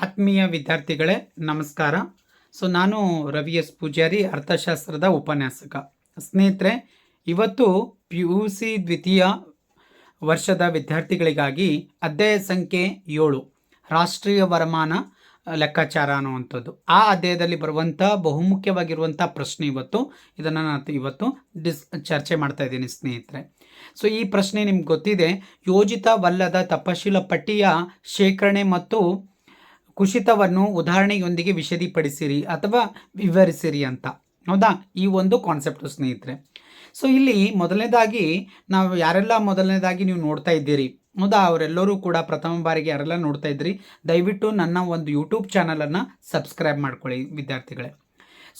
ಆತ್ಮೀಯ ವಿದ್ಯಾರ್ಥಿಗಳೇ, ನಮಸ್ಕಾರ. ಸೊ, ನಾನು ರವಿ ಎಸ್. ಪೂಜಾರಿ, ಅರ್ಥಶಾಸ್ತ್ರದ ಉಪನ್ಯಾಸಕ. ಸ್ನೇಹಿತರೆ, ಇವತ್ತು ಪಿ ಯು ಸಿ ದ್ವಿತೀಯ ವರ್ಷದ ವಿದ್ಯಾರ್ಥಿಗಳಿಗಾಗಿ ಅಧ್ಯಾಯ ಸಂಖ್ಯೆ ಏಳು, ರಾಷ್ಟ್ರೀಯ ವರಮಾನ ಲೆಕ್ಕಾಚಾರ ಅನ್ನುವಂಥದ್ದು. ಆ ಅಧ್ಯಾಯದಲ್ಲಿ ಬರುವಂಥ ಬಹುಮುಖ್ಯವಾಗಿರುವಂಥ ಪ್ರಶ್ನೆ ಇವತ್ತು. ಇದನ್ನು ನಾನು ಇವತ್ತು ಡಿಸ್, ಚರ್ಚೆ ಮಾಡ್ತಾ ಇದ್ದೀನಿ ಸ್ನೇಹಿತರೆ. ಸೊ, ಈ ಪ್ರಶ್ನೆ ನಿಮ್ಗೆ ಗೊತ್ತಿದೆ. ಯೋಜಿತವಲ್ಲದ ತಪಶೀಲ ಪಟ್ಟಿಯ ಶೇಖರಣೆ ಮತ್ತು ಕುಸಿತವನ್ನು ಉದಾಹರಣೆಯೊಂದಿಗೆ ವಿಷದಿಪಡಿಸಿರಿ ಅಥವಾ ವಿವರಿಸಿರಿ ಅಂತ. ಹೌದಾ? ಈ ಒಂದು ಕಾನ್ಸೆಪ್ಟು ಸ್ನೇಹಿತರೆ. ಸೊ ಇಲ್ಲಿ ಮೊದಲನೇದಾಗಿ ನಾವು ಯಾರೆಲ್ಲ ಮೊದಲನೇದಾಗಿ ನೀವು ನೋಡ್ತಾ ಇದ್ದೀರಿ? ಹೌದಾ? ಅವರೆಲ್ಲರೂ ಕೂಡ ಪ್ರಥಮ ಬಾರಿಗೆ ಯಾರೆಲ್ಲ ನೋಡ್ತಾ ಇದ್ದೀರಿ, ದಯವಿಟ್ಟು ನನ್ನ ಒಂದು ಯೂಟ್ಯೂಬ್ ಚಾನಲನ್ನು ಸಬ್ಸ್ಕ್ರೈಬ್ ಮಾಡ್ಕೊಳ್ಳಿ, ವಿದ್ಯಾರ್ಥಿಗಳೇ.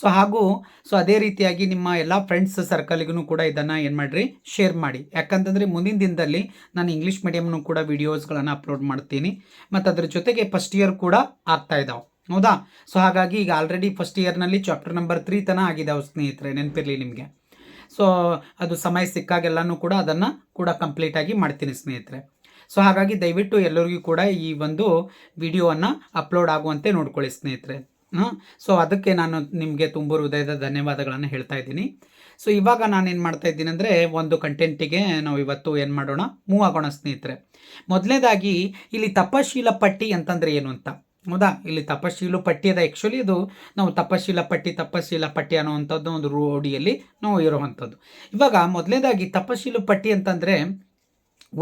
ಸೊ ಹಾಗೂ ಸೊ ಅದೇ ರೀತಿಯಾಗಿ ನಿಮ್ಮ ಎಲ್ಲ ಫ್ರೆಂಡ್ಸ್ ಸರ್ಕಲ್ಗೂ ಕೂಡ ಇದನ್ನು ಏನು ಮಾಡಿರಿ? ಶೇರ್ ಮಾಡಿ. ಯಾಕಂತಂದರೆ ಮುಂದಿನ ದಿನದಲ್ಲಿ ನಾನು ಇಂಗ್ಲೀಷ್ ಮೀಡಿಯಮ್ನು ಕೂಡ ವೀಡಿಯೋಸ್ಗಳನ್ನು ಅಪ್ಲೋಡ್ ಮಾಡ್ತೀನಿ. ಮತ್ತು ಅದರ ಜೊತೆಗೆ ಫಸ್ಟ್ ಇಯರ್ ಕೂಡ ಆಗ್ತಾ ಇದ್ದಾವೆ ಹೌದಾ? ಸೊ ಹಾಗಾಗಿ ಈಗ ಆಲ್ರೆಡಿ ಫಸ್ಟ್ ಇಯರ್ನಲ್ಲಿ ಚಾಪ್ಟರ್ ನಂಬರ್ ತ್ರೀ ತನ ಆಗಿದ್ದಾವೆ ಸ್ನೇಹಿತರೆ, ನೆನಪಿರಲಿ ನಿಮಗೆ. ಸೊ ಅದು ಸಮಯ ಸಿಕ್ಕಾಗೆಲ್ಲನೂ ಕೂಡ ಅದನ್ನು ಕೂಡ ಕಂಪ್ಲೀಟಾಗಿ ಮಾಡ್ತೀನಿ ಸ್ನೇಹಿತರೆ. ಸೊ ಹಾಗಾಗಿ ದಯವಿಟ್ಟು ಎಲ್ಲರಿಗೂ ಕೂಡ ಈ ಒಂದು ವಿಡಿಯೋವನ್ನು ಅಪ್ಲೋಡ್ ಆಗುವಂತೆ ನೋಡ್ಕೊಳ್ಳಿ ಸ್ನೇಹಿತರೆ. ಸೊ ಅದಕ್ಕೆ ನಾನು ನಿಮಗೆ ತುಂಬ ಹೃದಯದ ಧನ್ಯವಾದಗಳನ್ನು ಹೇಳ್ತಾ ಇದ್ದೀನಿ. ಸೊ ಇವಾಗ ನಾನು ಏನು ಮಾಡ್ತಾ ಇದ್ದೀನಿ ಅಂದರೆ ಒಂದು ಕಂಟೆಂಟಿಗೆ ನಾವು ಇವತ್ತು ಏನು ಮಾಡೋಣ? ಮೂವ್ ಆಗೋಣ, ಸ್ನೇಹಿತರೆ. ಮೊದಲನೇದಾಗಿ ಇಲ್ಲಿ ತಪಶೀಲ ಪಟ್ಟಿ ಅಂತಂದರೆ ಏನು ಅಂತ? ಹೌದಾ? ಇಲ್ಲಿ ತಪಶೀಲು ಪಟ್ಟಿ ಅದ. ಆ್ಯಕ್ಚುಲಿ ಇದು ನಾವು ತಪಶೀಲ ಪಟ್ಟಿ ತಪಶೀಲ ಪಟ್ಟಿ ಅನ್ನೋವಂಥದ್ದು ಒಂದು ರೂಢಿಯಲ್ಲಿ ನಾವು ಇರುವಂಥದ್ದು. ಇವಾಗ ಮೊದಲನೇದಾಗಿ ತಪಶೀಲು ಪಟ್ಟಿ ಅಂತಂದರೆ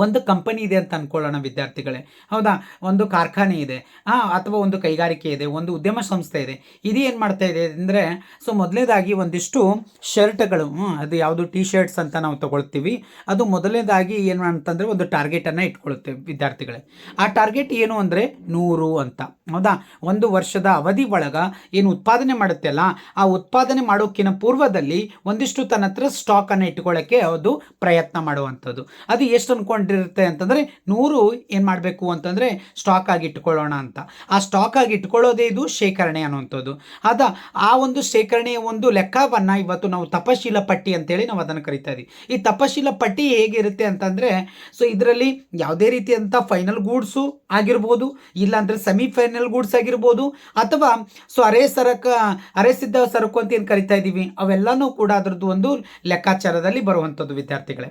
ಒಂದು ಕಂಪನಿ ಇದೆ ಅಂತ ಅಂದ್ಕೊಳ್ಳೋಣ ವಿದ್ಯಾರ್ಥಿಗಳೇ. ಹೌದಾ? ಒಂದು ಕಾರ್ಖಾನೆ ಇದೆ. ಹಾಂ ಅಥವಾ ಒಂದು ಕೈಗಾರಿಕೆ ಇದೆ, ಒಂದು ಉದ್ಯಮ ಸಂಸ್ಥೆ ಇದೆ. ಇದು ಏನು ಮಾಡ್ತಾ ಇದೆ ಅಂದರೆ, ಸೊ ಮೊದಲನೇದಾಗಿ ಒಂದಿಷ್ಟು ಶರ್ಟ್ಗಳು ಅದು ಯಾವುದು ಟಿ ಶರ್ಟ್ಸ್ ಅಂತ ನಾವು ತಗೊಳ್ತೀವಿ. ಅದು ಮೊದಲನೇದಾಗಿ ಏನು ಅಂತಂದರೆ ಒಂದು ಟಾರ್ಗೆಟನ್ನು ಇಟ್ಕೊಳ್ಳುತ್ತೆ ವಿದ್ಯಾರ್ಥಿಗಳೇ. ಆ ಟಾರ್ಗೆಟ್ ಏನು ಅಂದರೆ ನೂರು ಅಂತ. ಹೌದಾ? ಒಂದು ವರ್ಷದ ಅವಧಿ ಒಳಗೆ ಏನು ಉತ್ಪಾದನೆ ಮಾಡುತ್ತೆ ಅಲ್ಲ, ಆ ಉತ್ಪಾದನೆ ಮಾಡೋಕ್ಕಿಂತ ಪೂರ್ವದಲ್ಲಿ ಒಂದಿಷ್ಟು ತನ್ನ ಹತ್ರ ಸ್ಟಾಕನ್ನು ಇಟ್ಕೊಳ್ಳೋಕ್ಕೆ ಅದು ಪ್ರಯತ್ನ ಮಾಡುವಂಥದ್ದು. ಅದು ಎಷ್ಟು ಅನ್ಕೊಂಡಿರುತ್ತೆ ಅಂತಂದರೆ ನೂರು ಏನು ಮಾಡಬೇಕು ಅಂತಂದರೆ ಸ್ಟಾಕ್ ಆಗಿ ಇಟ್ಕೊಳ್ಳೋಣ ಅಂತ. ಆ ಸ್ಟಾಕ್ ಆಗಿ ಇಟ್ಕೊಳ್ಳೋದೇ ಇದು ಶೇಖರಣೆ ಅನ್ನುವಂಥದ್ದು. ಅದ ಆ ಒಂದು ಶೇಖರಣೆಯ ಒಂದು ಲೆಕ್ಕವನ್ನು ಇವತ್ತು ನಾವು ತಪಶೀಲ ಪಟ್ಟಿ ಅಂತೇಳಿ ನಾವು ಅದನ್ನು ಕರಿತಾ ಇದ್ದೀವಿ ಈ ತಪಶೀಲ ಪಟ್ಟಿ ಹೇಗಿರುತ್ತೆ ಅಂತಂದರೆ ಸೊ ಇದರಲ್ಲಿ ಯಾವುದೇ ರೀತಿಯಂಥ ಫೈನಲ್ ಗೂಡ್ಸು ಆಗಿರ್ಬೋದು, ಇಲ್ಲಾಂದರೆ ಸೆಮಿ ಫೈನಲ್ ಗೂಡ್ಸ್ ಆಗಿರ್ಬೋದು, ಅಥವಾ ಸೊ ಅರೆ ಸರಕ, ಅರೆ ಸಿದ್ಧ ಸರಕು ಅಂತ ಏನು ಕರಿತಾ ಇದ್ದೀವಿ ಅವೆಲ್ಲನೂ ಕೂಡ ಅದರದ್ದು ಒಂದು ಲೆಕ್ಕಾಚಾರದಲ್ಲಿ ಬರುವಂಥದ್ದು ವಿದ್ಯಾರ್ಥಿಗಳೇ.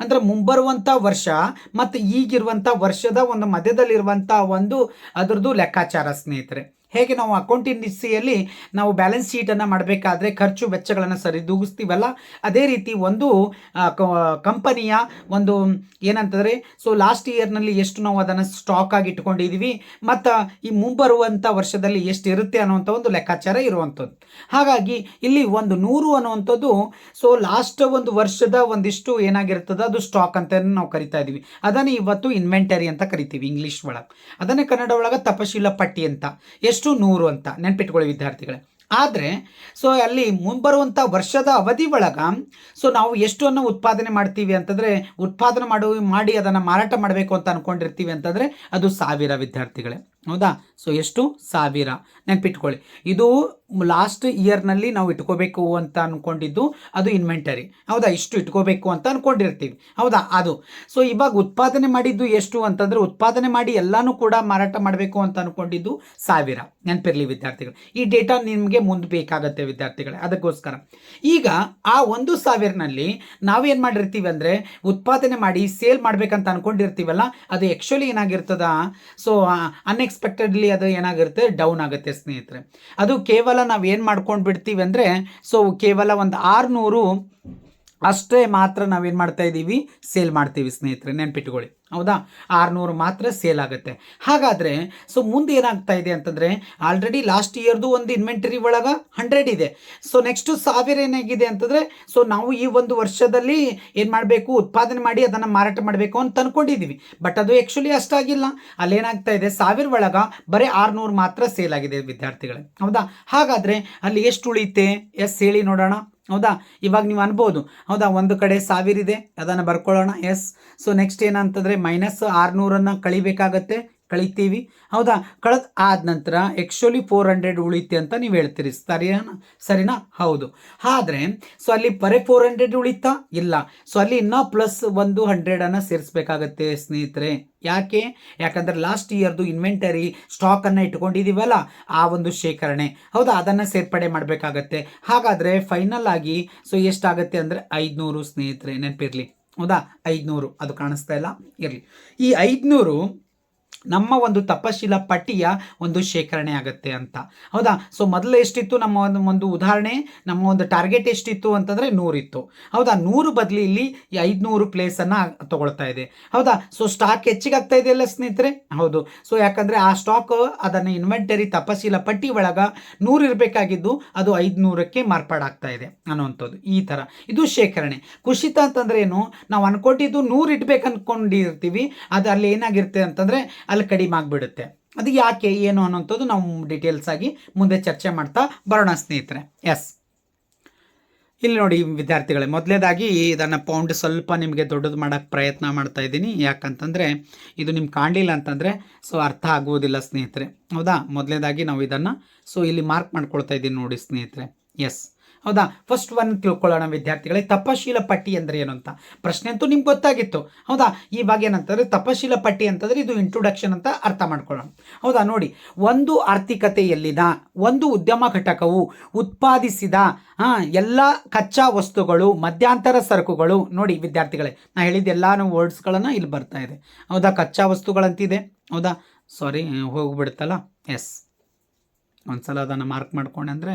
ಅಂದರೆ ಮುಂಬರುವಂಥ ವರ್ಷ ಮತ್ತು ಈಗಿರುವಂಥ ವರ್ಷದ ಒಂದು ಮಧ್ಯದಲ್ಲಿರುವಂಥ ಒಂದು ಅದರದ್ದು ಲೆಕ್ಕಾಚಾರ ಸ್ನೇಹಿತರೆ. ಹೇಗೆ ನಾವು ಅಕೌಂಟೆನ್ಸಿಯಲ್ಲಿ ನಾವು ಬ್ಯಾಲೆನ್ಸ್ ಶೀಟನ್ನು ಮಾಡಬೇಕಾದ್ರೆ ಖರ್ಚು ವೆಚ್ಚಗಳನ್ನು ಸರಿದೂಗಿಸ್ತೀವಲ್ಲ ಅದೇ ರೀತಿ ಒಂದು ಕಂಪನಿಯ ಒಂದು ಏನಂತಂದರೆ ಸೊ ಲಾಸ್ಟ್ ಇಯರ್ನಲ್ಲಿ ಎಷ್ಟು ನಾವು ಅದನ್ನು ಸ್ಟಾಕ್ ಆಗಿ ಇಟ್ಕೊಂಡಿದ್ದೀವಿ, ಮತ್ತು ಈ ಮುಂಬರುವಂಥ ವರ್ಷದಲ್ಲಿ ಎಷ್ಟು ಇರುತ್ತೆ ಅನ್ನುವಂಥ ಒಂದು ಲೆಕ್ಕಾಚಾರ ಇರುವಂಥದ್ದು. ಹಾಗಾಗಿ ಇಲ್ಲಿ ಒಂದು ನೂರು ಅನ್ನುವಂಥದ್ದು ಸೊ ಲಾಸ್ಟ್ ಒಂದು ವರ್ಷದ ಒಂದಿಷ್ಟು ಏನಾಗಿರ್ತದೆ, ಅದು ಸ್ಟಾಕ್ ಅಂತ ನಾವು ಕರಿತಾ ಇದ್ದೀವಿ. ಅದನ್ನು ಇವತ್ತು ಇನ್ವೆಂಟರಿ ಅಂತ ಕರಿತೀವಿ ಇಂಗ್ಲೀಷ್ ಒಳಗೆ. ಅದನ್ನೇ ಕನ್ನಡ ಒಳಗೆ ತಪಶೀಲ ಪಟ್ಟಿ ಅಂತ. ಎಷ್ಟು ನೂರು ಅಂತ ನೆನ್ಪಿಟ್ಕೊಳ್ಳಿ ವಿದ್ಯಾರ್ಥಿಗಳೇ. ಆದರೆ ಸೊ ಅಲ್ಲಿ ಮುಂಬರುವಂಥ ವರ್ಷದ ಅವಧಿ ಒಳಗೆ ಸೊ ನಾವು ಎಷ್ಟನ್ನು ಉತ್ಪಾದನೆ ಮಾಡ್ತೀವಿ ಅಂತಂದರೆ, ಉತ್ಪಾದನೆ ಮಾಡು, ಮಾಡಿ ಅದನ್ನು ಮಾರಾಟ ಮಾಡಬೇಕು ಅಂತ ಅಂದ್ಕೊಂಡಿರ್ತೀವಿ ಅಂತಂದರೆ ಅದು ಸಾವಿರ ವಿದ್ಯಾರ್ಥಿಗಳೇ. ಹೌದಾ? ಸೊ ಎಷ್ಟು? ಸಾವಿರ. ನೆನ್ಪಿಟ್ಕೊಳ್ಳಿ. ಇದು ಲಾಸ್ಟ್ ಇಯರ್ನಲ್ಲಿ ನಾವು ಇಟ್ಕೋಬೇಕು ಅಂತ ಅಂದ್ಕೊಂಡಿದ್ದು ಅದು ಇನ್ವೆಂಟರಿ ಹೌದಾ? ಇಷ್ಟು ಇಟ್ಕೋಬೇಕು ಅಂತ ಅಂದ್ಕೊಂಡಿರ್ತೀವಿ ಹೌದಾ? ಅದು. ಸೊ ಇವಾಗ ಉತ್ಪಾದನೆ ಮಾಡಿದ್ದು ಎಷ್ಟು ಅಂತಂದರೆ ಉತ್ಪಾದನೆ ಮಾಡಿ ಎಲ್ಲನೂ ಕೂಡ ಮಾರಾಟ ಮಾಡಬೇಕು ಅಂತ ಅಂದ್ಕೊಂಡಿದ್ದು ಸಾವಿರ. ನೆನಪಿರಲಿ ವಿದ್ಯಾರ್ಥಿಗಳು. ಈ ಡೇಟಾ ನಿಮಗೆ ಮುಂದೆ ಬೇಕಾಗತ್ತೆ ವಿದ್ಯಾರ್ಥಿಗಳೇ. ಅದಕ್ಕೋಸ್ಕರ. ಈಗ ಆ ಒಂದು ಸಾವಿರನಲ್ಲಿ ನಾವೇನು ಮಾಡಿರ್ತೀವಿ ಅಂದರೆ ಉತ್ಪಾದನೆ ಮಾಡಿ ಸೇಲ್ ಮಾಡಬೇಕಂತ ಅಂದ್ಕೊಂಡಿರ್ತೀವಲ್ಲ ಅದು ಆ್ಯಕ್ಚುಲಿ ಏನಾಗಿರ್ತದ? ಸೊ ಅನ್ಎಕ್ಸ್ಪೆಕ್ಟೆಡ್ಲಿ ಅದು ಏನಾಗಿರುತ್ತೆ ಡೌನ್ ಆಗುತ್ತೆ ಸ್ನೇಹಿತರೆ. ಅದು ಕೇವಲ ನಾವು ಏನು ಮಾಡ್ಕೊಂಡು ಬಿಡ್ತೀವಿ ಅಂದರೆ ಸೊ ಕೇವಲ ಒಂದು ಆರುನೂರು ಅಷ್ಟೇ ಮಾತ್ರ ನಾವೇನು ಮಾಡ್ತಾ ಇದ್ದೀವಿ ಸೇಲ್ ಮಾಡ್ತೀವಿ ಸ್ನೇಹಿತರೆ, ನೆನ್ಪಿಟ್ಕೊಳ್ಳಿ. ಹೌದಾ? ಆರುನೂರು ಮಾತ್ರ ಸೇಲ್ ಆಗುತ್ತೆ. ಹಾಗಾದರೆ, ಸೊ ಮುಂದೆ ಏನಾಗ್ತಾ ಇದೆ ಅಂತಂದರೆ ಆಲ್ರೆಡಿ ಲಾಸ್ಟ್ ಇಯರ್ದು ಒಂದು ಇನ್ವೆಂಟರಿ ಒಳಗೆ ಹಂಡ್ರೆಡ್ ಇದೆ. ಸೊ ನೆಕ್ಸ್ಟು ಸಾವಿರ ಏನಾಗಿದೆ ಅಂತಂದರೆ ಸೊ ನಾವು ಈ ಒಂದು ವರ್ಷದಲ್ಲಿ ಏನು ಮಾಡಬೇಕು, ಉತ್ಪಾದನೆ ಮಾಡಿ ಅದನ್ನು ಮಾರಾಟ ಮಾಡಬೇಕು ಅಂತ ಅಂದ್ಕೊಂಡಿದ್ದೀವಿ ಬಟ್ ಅದು ಆ್ಯಕ್ಚುಲಿ ಅಷ್ಟಾಗಿಲ್ಲ. ಅಲ್ಲೇನಾಗ್ತಾ ಇದೆ? ಸಾವಿರ ಒಳಗೆ ಬರೀ ಆರುನೂರು ಮಾತ್ರ ಸೇಲ್ ಆಗಿದೆ ವಿದ್ಯಾರ್ಥಿಗಳೇ. ಹೌದಾ? ಹಾಗಾದರೆ ಅಲ್ಲಿ ಎಷ್ಟು ಉಳಿತೆ ಎಸ್ ಹೇಳಿ ನೋಡೋಣ. ಹೌದಾ? ಇವಾಗ ನೀವು ಅನ್ಬೋದು. ಹೌದಾ? ಒಂದು ಕಡೆ ಸಾವಿರ ಇದೆ ಅದನ್ನು ಬರ್ಕೊಳ್ಳೋಣ. ಎಸ್ ಸೊ ನೆಕ್ಸ್ಟ್ ಏನಂತಂದರೆ ಮೈನಸ್ ಆರುನೂರನ್ನು ಕಳಿಬೇಕಾಗತ್ತೆ. ಕಳಿತೀವಿ. ಹೌದಾ? ಕಳೆದ ಆದ ನಂತರ ಆ್ಯಕ್ಚುಲಿ ಫೋರ್ ಹಂಡ್ರೆಡ್ ಉಳಿತೆ ಅಂತ ನೀವು ಹೇಳ್ತೀರಿ. ಸರಿನಾ? ಸರಿನಾ? ಹೌದು. ಆದರೆ ಸೊ ಅಲ್ಲಿ ಬರೇ ಫೋರ್ ಹಂಡ್ರೆಡ್ ಉಳಿತಾ? ಇಲ್ಲ. ಸೊ ಅಲ್ಲಿ ಇನ್ನೂ ಪ್ಲಸ್ ಒಂದು ಹಂಡ್ರೆಡನ್ನು ಸೇರಿಸ್ಬೇಕಾಗತ್ತೆ ಸ್ನೇಹಿತರೆ. ಯಾಕೆ? ಯಾಕಂದರೆ ಲಾಸ್ಟ್ ಇಯರ್ದು ಇನ್ವೆಂಟರಿ ಸ್ಟಾಕನ್ನು ಇಟ್ಕೊಂಡಿದ್ದೀವಲ್ಲ ಆ ಒಂದು ಶೇಖರಣೆ. ಹೌದಾ? ಅದನ್ನು ಸೇರ್ಪಡೆ ಮಾಡಬೇಕಾಗತ್ತೆ. ಹಾಗಾದರೆ ಫೈನಲ್ ಆಗಿ ಸೊ ಎಷ್ಟಾಗತ್ತೆ ಅಂದರೆ ಐದುನೂರು ಸ್ನೇಹಿತರೆ. ನೆನಪಿರಲಿ. ಹೌದಾ? ಐದುನೂರು. ಅದು ಕಾಣಿಸ್ತಾ ಇಲ್ಲ? ಇರಲಿ. ಈ ಐದುನೂರು ನಮ್ಮ ಒಂದು ತಪಶೀಲ ಪಟ್ಟಿಯ ಒಂದು ಶೇಖರಣೆ ಆಗುತ್ತೆ ಅಂತ. ಹೌದಾ? ಸೊ ಮೊದಲು ಎಷ್ಟಿತ್ತು? ನಮ್ಮ ಒಂದು ಒಂದು ಉದಾಹರಣೆ, ನಮ್ಮ ಒಂದು ಟಾರ್ಗೆಟ್ ಎಷ್ಟಿತ್ತು ಅಂತಂದರೆ ನೂರಿತ್ತು. ಹೌದಾ? ನೂರು ಬದಲಿ ಇಲ್ಲಿ ಐದುನೂರು ಪ್ಲೇಸನ್ನು ತಗೊಳ್ತಾ ಇದೆ. ಹೌದಾ? ಸೊ ಸ್ಟಾಕ್ ಹೆಚ್ಚಿಗೆ ಆಗ್ತಾ ಇದೆಯಲ್ಲ ಸ್ನೇಹಿತರೆ? ಹೌದು. ಸೊ ಯಾಕಂದರೆ ಆ ಸ್ಟಾಕ್ ಅದನ್ನು ಇನ್ವೆಂಟರಿ ತಪಶೀಲ ಪಟ್ಟಿ ಒಳಗೆ ನೂರು ಇರಬೇಕಾಗಿದ್ದು ಅದು ಐದುನೂರಕ್ಕೆ ಮಾರ್ಪಾಡಾಗ್ತಾ ಇದೆ ಅನ್ನುವಂಥದ್ದು. ಈ ಥರ. ಇದು ಶೇಖರಣೆ. ಕುಸಿತ ಅಂತಂದ್ರೆ ಏನು? ನಾವು ಅನ್ಕೊಂಡಿದ್ದು ನೂರು ಇಡ್ಬೇಕು ಅಂದ್ಕೊಂಡಿರ್ತೀವಿ ಅದು ಅಲ್ಲಿ ಏನಾಗಿರುತ್ತೆ ಅಂತಂದರೆ ಅಲ್ಲಿ ಕಡಿಮೆ ಆಗಿಬಿಡುತ್ತೆ. ಅದು ಯಾಕೆ, ಏನು ಅನ್ನೋಂಥದ್ದು ನಾವು ಡೀಟೇಲ್ಸ್ ಆಗಿ ಮುಂದೆ ಚರ್ಚೆ ಮಾಡ್ತಾ ಬರೋಣ ಸ್ನೇಹಿತರೆ. ಎಸ್ ಇಲ್ಲಿ ನೋಡಿ ವಿದ್ಯಾರ್ಥಿಗಳೇ, ಮೊದಲೇದಾಗಿ ಇದನ್ನು ಪೌಂಡ್ ಸ್ವಲ್ಪ ನಿಮಗೆ ದೊಡ್ಡದು ಮಾಡೋಕ್ಕೆ ಪ್ರಯತ್ನ ಮಾಡ್ತಾ ಇದ್ದೀನಿ. ಯಾಕಂತಂದರೆ, ಇದು ನಿಮ್ಗೆ ಕಾಣಲಿಲ್ಲ ಅಂತಂದರೆ, ಸೊ ಅರ್ಥ ಆಗುವುದಿಲ್ಲ ಸ್ನೇಹಿತರೆ. ಹೌದಾ? ಮೊದಲೇದಾಗಿ ನಾವು ಇದನ್ನು ಸೊ ಇಲ್ಲಿ ಮಾರ್ಕ್ ಮಾಡ್ಕೊಳ್ತಾ ಇದ್ದೀನಿ ನೋಡಿ ಸ್ನೇಹಿತರೆ. ಎಸ್ ಹೌದಾ? ಫಸ್ಟ್ ಒನ್ ತಿಳ್ಕೊಳ್ಳೋಣ ವಿದ್ಯಾರ್ಥಿಗಳೇ. ತಪಶೀಲ ಪಟ್ಟಿ ಅಂದರೆ ಏನು ಅಂತ? ಪ್ರಶ್ನೆ ಅಂತೂ ನಿಮ್ಗೆ ಗೊತ್ತಾಗಿತ್ತು. ಹೌದಾ? ಇವಾಗ ಏನಂತಂದ್ರೆ ತಪಶೀಲ ಪಟ್ಟಿ ಅಂತಂದರೆ ಇದು ಇಂಟ್ರೊಡಕ್ಷನ್ ಅಂತ ಅರ್ಥ ಮಾಡ್ಕೊಳ್ಳೋಣ. ಹೌದಾ? ನೋಡಿ, ಒಂದು ಆರ್ಥಿಕತೆಯಲ್ಲಿನ, ಒಂದು ಉದ್ಯಮ ಘಟಕವು ಉತ್ಪಾದಿಸಿದ ಎಲ್ಲ ಕಚ್ಚಾ ವಸ್ತುಗಳು, ಮಧ್ಯಾಂತರ ಸರಕುಗಳು, ನೋಡಿ ವಿದ್ಯಾರ್ಥಿಗಳೇ, ನಾ ಹೇಳಿದ ಎಲ್ಲಾನು ವರ್ಡ್ಸ್ಗಳನ್ನು ಇಲ್ಲಿ ಬರ್ತಾ ಇದೆ. ಹೌದಾ? ಕಚ್ಚಾ ವಸ್ತುಗಳಂತಿದೆ. ಹೌದಾ? ಸಾರಿ ಹೋಗ್ಬಿಡುತ್ತಲ್ಲ ಎಸ್ ಒಂದ್ಸಲ ಅದನ್ನು ಮಾರ್ಕ್ ಮಾಡ್ಕೊಂಡೆ ಅಂದರೆ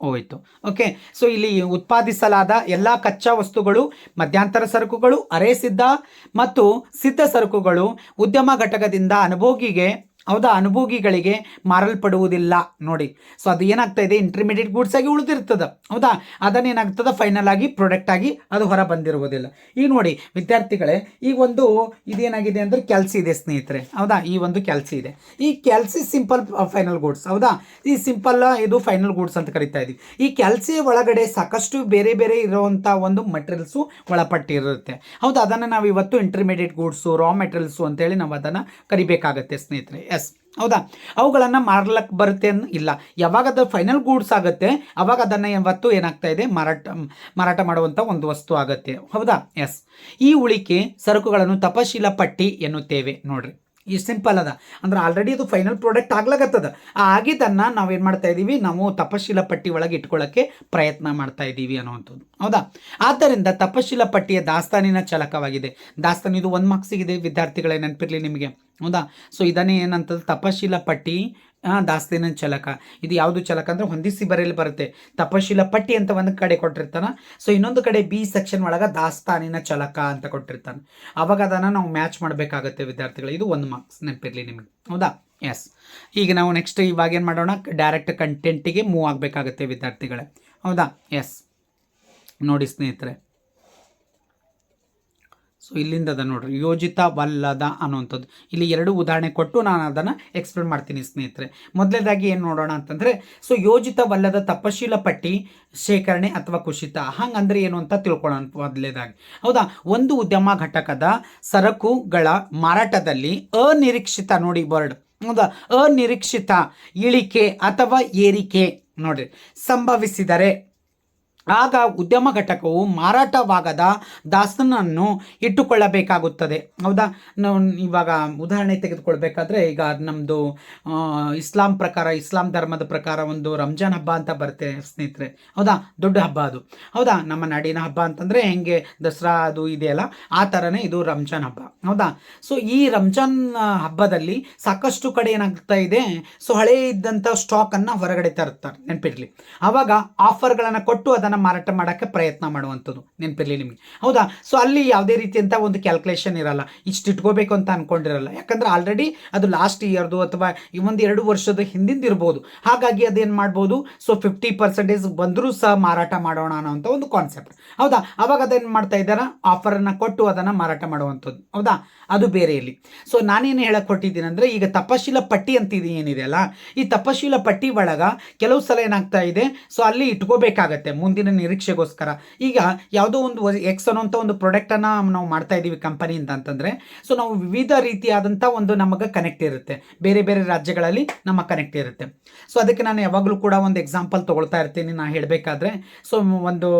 ಹೋಯಿತು. ಓಕೆ ಸೊ ಇಲ್ಲಿ ಉತ್ಪಾದಿಸಲಾದ ಎಲ್ಲ ಕಚ್ಚಾ ವಸ್ತುಗಳು, ಮಧ್ಯಂತರ ಸರಕುಗಳು, ಅರೆ ಸಿದ್ಧ ಮತ್ತು ಸಿದ್ಧ ಸರಕುಗಳು ಉದ್ಯಮ ಘಟಕದಿಂದ ಅನುಭೋಗಿಗೆ ಹೌದಾ? ಅನುಭೋಗಿಗಳಿಗೆ ಮಾರಲ್ಪಡುವುದಿಲ್ಲ. ನೋಡಿ ಸೊ ಅದು ಏನಾಗ್ತಾ ಇದೆ? ಇಂಟರ್ಮೀಡಿಯೇಟ್ ಗೂಡ್ಸ್ ಆಗಿ ಉಳಿದಿರ್ತದೆ. ಹೌದಾ? ಅದನ್ನೇನಾಗ್ತದೆ ಫೈನಲ್ ಆಗಿ ಪ್ರೊಡಕ್ಟ್ ಆಗಿ ಅದು ಹೊರ ಬಂದಿರುವುದಿಲ್ಲ. ಈಗ ನೋಡಿ, ವಿದ್ಯಾರ್ಥಿಗಳೇ, ಈ ಒಂದು ಇದೇನಾಗಿದೆ ಅಂದರೆ ಕೆಲಸ ಇದೆ ಸ್ನೇಹಿತರೆ. ಹೌದಾ? ಈ ಒಂದು ಕೆಲಸ ಇದೆ. ಈ ಕೆಲ್ಸಿ ಸಿಂಪಲ್ ಫೈನಲ್ ಗೂಡ್ಸ್ ಹೌದಾ? ಈ ಸಿಂಪಲ್ ಇದು ಫೈನಲ್ ಗೂಡ್ಸ್ ಅಂತ ಕರಿತಾ ಇದ್ದೀವಿ ಈ ಕೆಲ್ಸಿ ಒಳಗಡೆ ಸಾಕಷ್ಟು ಬೇರೆ ಬೇರೆ ಇರುವಂಥ ಒಂದು ಮಟೀರಿಯಲ್ಸು ಒಳಪಟ್ಟಿರುತ್ತೆ. ಹೌದಾ? ಅದನ್ನು ನಾವು ಇವತ್ತು ಇಂಟರ್ಮೀಡಿಯೇಟ್ ಗೂಡ್ಸು ರಾ ಮೆಟೀರಿಯಲ್ಸು ಅಂತೇಳಿ ನಾವು ಅದನ್ನು ಕರಿಬೇಕಾಗತ್ತೆ ಸ್ನೇಹಿತರೆ. ಎಸ್ ಹೌದಾ? ಅವುಗಳನ್ನು ಮಾರ್ಲಕ್ಕೆ ಬರುತ್ತೆ ಇಲ್ಲ. ಯಾವಾಗ ಅದು ಫೈನಲ್ ಗೂಡ್ಸ್ ಆಗುತ್ತೆ ಅವಾಗ ಅದನ್ನು ಯಾವತ್ತು ಏನಾಗ್ತಾ ಇದೆ? ಮಾರಾಟ ಮಾರಾಟ ಮಾಡುವಂಥ ಒಂದು ವಸ್ತು ಆಗುತ್ತೆ. ಹೌದಾ? ಎಸ್ ಈ ಉಳಿಕೆ ಸರಕುಗಳನ್ನು ತಪಶೀಲ ಪಟ್ಟಿ ಎನ್ನುತ್ತೇವೆ. ನೋಡ್ರಿ. ಈ ಸಿಂಪಲ್ ಅದ. ಅಂದ್ರೆ ಆಲ್ರೆಡಿ ಅದು ಫೈನಲ್ ಪ್ರಾಡಕ್ಟ್ ಆಗ್ಲಾಗತ್ತದ. ಆ ಆಗಿದ್ದನ್ನು ನಾವೇನು ಮಾಡ್ತಾ ಇದ್ದೀವಿ ನಾವು ತಪಶೀಲ ಪಟ್ಟಿ ಒಳಗೆ ಇಟ್ಕೊಳ್ಳೋಕ್ಕೆ ಪ್ರಯತ್ನ ಮಾಡ್ತಾ ಇದ್ದೀವಿ ಅನ್ನುವಂಥದ್ದು. ಹೌದಾ? ಆದ್ದರಿಂದ ತಪಶೀಲ ಪಟ್ಟಿಯ ದಾಸ್ತಾನಿನ ಚಲಕವಾಗಿದೆ. ದಾಸ್ತಾನು ಇದು ಒಂದು ಮಾರ್ಕ್ಸಿಗಿದೆ ವಿದ್ಯಾರ್ಥಿಗಳೇ ನೆನಪಿರಲಿ ನಿಮಗೆ. ಹೌದಾ? ಸೊ ಇದನ್ನೇ ಏನಂತಂದ್ರೆ ತಪಶೀಲ ಪಟ್ಟಿ ದಾಸ್ತಾನಿನ ಚಲಕ ಇದು ಯಾವುದು ಚಲಕ ಅಂದರೆ ಹೊಂದಿಸಿ ಬರೆಯಲು ಬರುತ್ತೆ. ತಪಶೀಲ ಪಟ್ಟಿ ಅಂತ ಒಂದು ಕಡೆ ಕೊಟ್ಟಿರ್ತಾನೆ. ಸೊ ಇನ್ನೊಂದು ಕಡೆ ಬಿ ಸೆಕ್ಷನ್ ಒಳಗೆ ದಾಸ್ತಾನಿನ ಚಲಕ ಅಂತ ಕೊಟ್ಟಿರ್ತಾನೆ. ಅವಾಗ ಅದನ್ನು ನಾವು ಮ್ಯಾಚ್ ಮಾಡಬೇಕಾಗುತ್ತೆ ವಿದ್ಯಾರ್ಥಿಗಳು. ಇದು ಒಂದು ಮಾರ್ಕ್ಸ್ ನೆನಪಿರಲಿ ನಿಮಗೆ. ಹೌದಾ? ಎಸ್ ಈಗ ನಾವು ನೆಕ್ಸ್ಟ್ ಇವಾಗ ಏನು ಮಾಡೋಣ? ಡೈರೆಕ್ಟ್ ಕಂಟೆಂಟಿಗೆ ಮೂವ್ ಆಗಬೇಕಾಗುತ್ತೆ ವಿದ್ಯಾರ್ಥಿಗಳೇ. ಹೌದಾ? ಎಸ್ ನೋಡಿ ಸ್ನೇಹಿತರೆ. ಸೊ ಇಲ್ಲಿಂದ ಅದ ನೋಡ್ರಿ. ಯೋಜಿತವಲ್ಲದ ಅನ್ನುವಂಥದ್ದು. ಇಲ್ಲಿ ಎರಡು ಉದಾಹರಣೆ ಕೊಟ್ಟು ನಾನು ಅದನ್ನು ಎಕ್ಸ್ಪ್ಲೇನ್ ಮಾಡ್ತೀನಿ ಸ್ನೇಹಿತರೆ. ಮೊದಲನೇದಾಗಿ ಏನು ನೋಡೋಣ ಅಂತಂದರೆ ಸೊ ಯೋಜಿತವಲ್ಲದ ತಪಶೀಲ ಪಟ್ಟಿ, ಶೇಖರಣೆ ಅಥವಾ ಕುಶಿತ. ಹಂಗಂದ್ರೆ ಏನು ಅಂತ ತಿಳ್ಕೊಳ್ಳೋಣ ಮೊದಲೇದಾಗಿ ಹೌದಾ? ಒಂದು ಉದ್ಯಮ ಘಟಕದ ಸರಕುಗಳ ಮಾರಾಟದಲ್ಲಿ ಅನಿರೀಕ್ಷಿತ, ನೋಡಿ ಬರ್ಡ್ ಹೌದಾ? ಅನಿರೀಕ್ಷಿತ ಇಳಿಕೆ ಅಥವಾ ಏರಿಕೆ, ನೋಡ್ರಿ. ಸಂಭವಿಸಿದರೆ ಆಗ ಉದ್ಯಮ ಘಟಕವು ಮಾರಾಟವಾಗದ ದಾಸ್ತನನ್ನು ಇಟ್ಟುಕೊಳ್ಳಬೇಕಾಗುತ್ತದೆ. ಹೌದಾ? ನಾವು ಇವಾಗ ಉದಾಹರಣೆ ತೆಗೆದುಕೊಳ್ಬೇಕಾದ್ರೆ ಈಗ ನಮ್ಮದು ಇಸ್ಲಾಂ ಪ್ರಕಾರ, ಇಸ್ಲಾಂ ಧರ್ಮದ ಪ್ರಕಾರ ಒಂದು ರಂಜಾನ್ ಹಬ್ಬ ಅಂತ ಬರುತ್ತೆ ಸ್ನೇಹಿತರೆ. ಹೌದಾ? ದೊಡ್ಡ ಹಬ್ಬ ಅದು. ಹೌದಾ? ನಮ್ಮ ನಾಡಿನ ಹಬ್ಬ ಅಂತಂದರೆ ಹೆಂಗೆ? ದಸರಾ ಅದು ಇದೆಯಲ್ಲ ಆ ಥರನೇ ಇದು ರಂಜಾನ್ ಹಬ್ಬ. ಹೌದಾ? ಸೊ, ಈ ರಂಜಾನ್ ಹಬ್ಬದಲ್ಲಿ ಸಾಕಷ್ಟು ಕಡೆ ಏನಾಗ್ತಾ ಇದೆ? ಸೊ, ಹಳೆ ಇದ್ದಂಥ ಸ್ಟಾಕನ್ನು ಹೊರಗಡೆ ತರುತ್ತಾರೆ. ನೆನಪಿರಲಿ. ಆವಾಗ ಆಫರ್ಗಳನ್ನು ಕೊಟ್ಟು ಅದನ್ನು ಮಾರಾಟ ಮಾಡೋಕ್ಕೆ ಪ್ರಯತ್ನ ಮಾಡುವಂಥದ್ದು ನೆನಪಿರಲಿ ನಿಮಗೆ. ಹೌದಾ? ಸೊ ಅಲ್ಲಿ ಯಾವುದೇ ರೀತಿಯಂಥ ಒಂದು ಕ್ಯಾಲ್ಕುಲೇಷನ್ ಇರಲ್ಲ. ಇಷ್ಟು ಇಟ್ಕೋಬೇಕು ಅಂತ ಅನ್ಕೊಂಡಿರಲ್ಲ. ಯಾಕಂದ್ರೆ ಆಲ್ರೆಡಿ ಅದು ಲಾಸ್ಟ್ ಇಯರ್ದು ಅಥವಾ ಈ ಒಂದು ಎರಡು ವರ್ಷದ ಹಿಂದಿಂದ ಇರ್ಬೋದು. ಹಾಗಾಗಿ ಅದೇನು ಮಾಡ್ಬೋದು? ಸೊ ಫಿಫ್ಟಿ ಪರ್ಸೆಂಟೇಜ್ ಬಂದರೂ ಸಹ ಮಾರಾಟ ಮಾಡೋಣ ಅನ್ನೋಂಥ ಒಂದು ಕಾನ್ಸೆಪ್ಟ್ ಹೌದಾ? ಅವಾಗ ಅದೇನು ಮಾಡ್ತಾ ಇದ್ದಾರೆ? ಆಫರನ್ನು ಕೊಟ್ಟು ಅದನ್ನು ಮಾರಾಟ ಮಾಡುವಂಥದ್ದು. ಹೌದಾ? ಅದು ಬೇರೆ ಇಲ್ಲಿ. ಸೊ ನಾನೇನು ಹೇಳಕ್ಕೆ ಕೊಟ್ಟಿದ್ದೀನಿ ಅಂದರೆ, ಈಗ ತಪಶೀಲ ಪಟ್ಟಿ ಅಂತ ಇದು ಏನಿದೆ ಅಲ್ಲ, ಈ ತಪಶೀಲ ಪಟ್ಟಿ ಒಳಗ ಕೆಲವು ಸಲ ಏನಾಗ್ತಾ ಇದೆ? ಸೊ ಅಲ್ಲಿ ಇಟ್ಕೋಬೇಕಾಗತ್ತೆ. ಮುಂದಿನ ಮುಂದಿನ ನಿರೀಕ್ಷೆಗೋಸ್ಕರ. ಈಗ ಯಾವುದೋ ಒಂದು ಎಕ್ಸ್ ಅನ್ನೋಂಥ ಒಂದು ಪ್ರಾಡಕ್ಟನ್ನು ನಾವು ಮಾಡ್ತಾ ಇದ್ದೀವಿ ಕಂಪನಿಯಿಂದ ಅಂತಂದರೆ ಸೊ ನಾವು ವಿವಿಧ ರೀತಿಯಾದಂಥ ಒಂದು ನಮಗೆ ಕನೆಕ್ಟ್ ಇರುತ್ತೆ. ಬೇರೆ ಬೇರೆ ರಾಜ್ಯಗಳಲ್ಲಿ ನಮ್ಮ ಕನೆಕ್ಟ್ ಇರುತ್ತೆ. ಸೊ ಅದಕ್ಕೆ ನಾನು ಯಾವಾಗಲೂ ಕೂಡ ಒಂದು ಎಕ್ಸಾಂಪಲ್ ತೊಗೊಳ್ತಾ ಇರ್ತೀನಿ ನಾನು ಹೇಳಬೇಕಾದ್ರೆ. ಸೊ ಒಂದು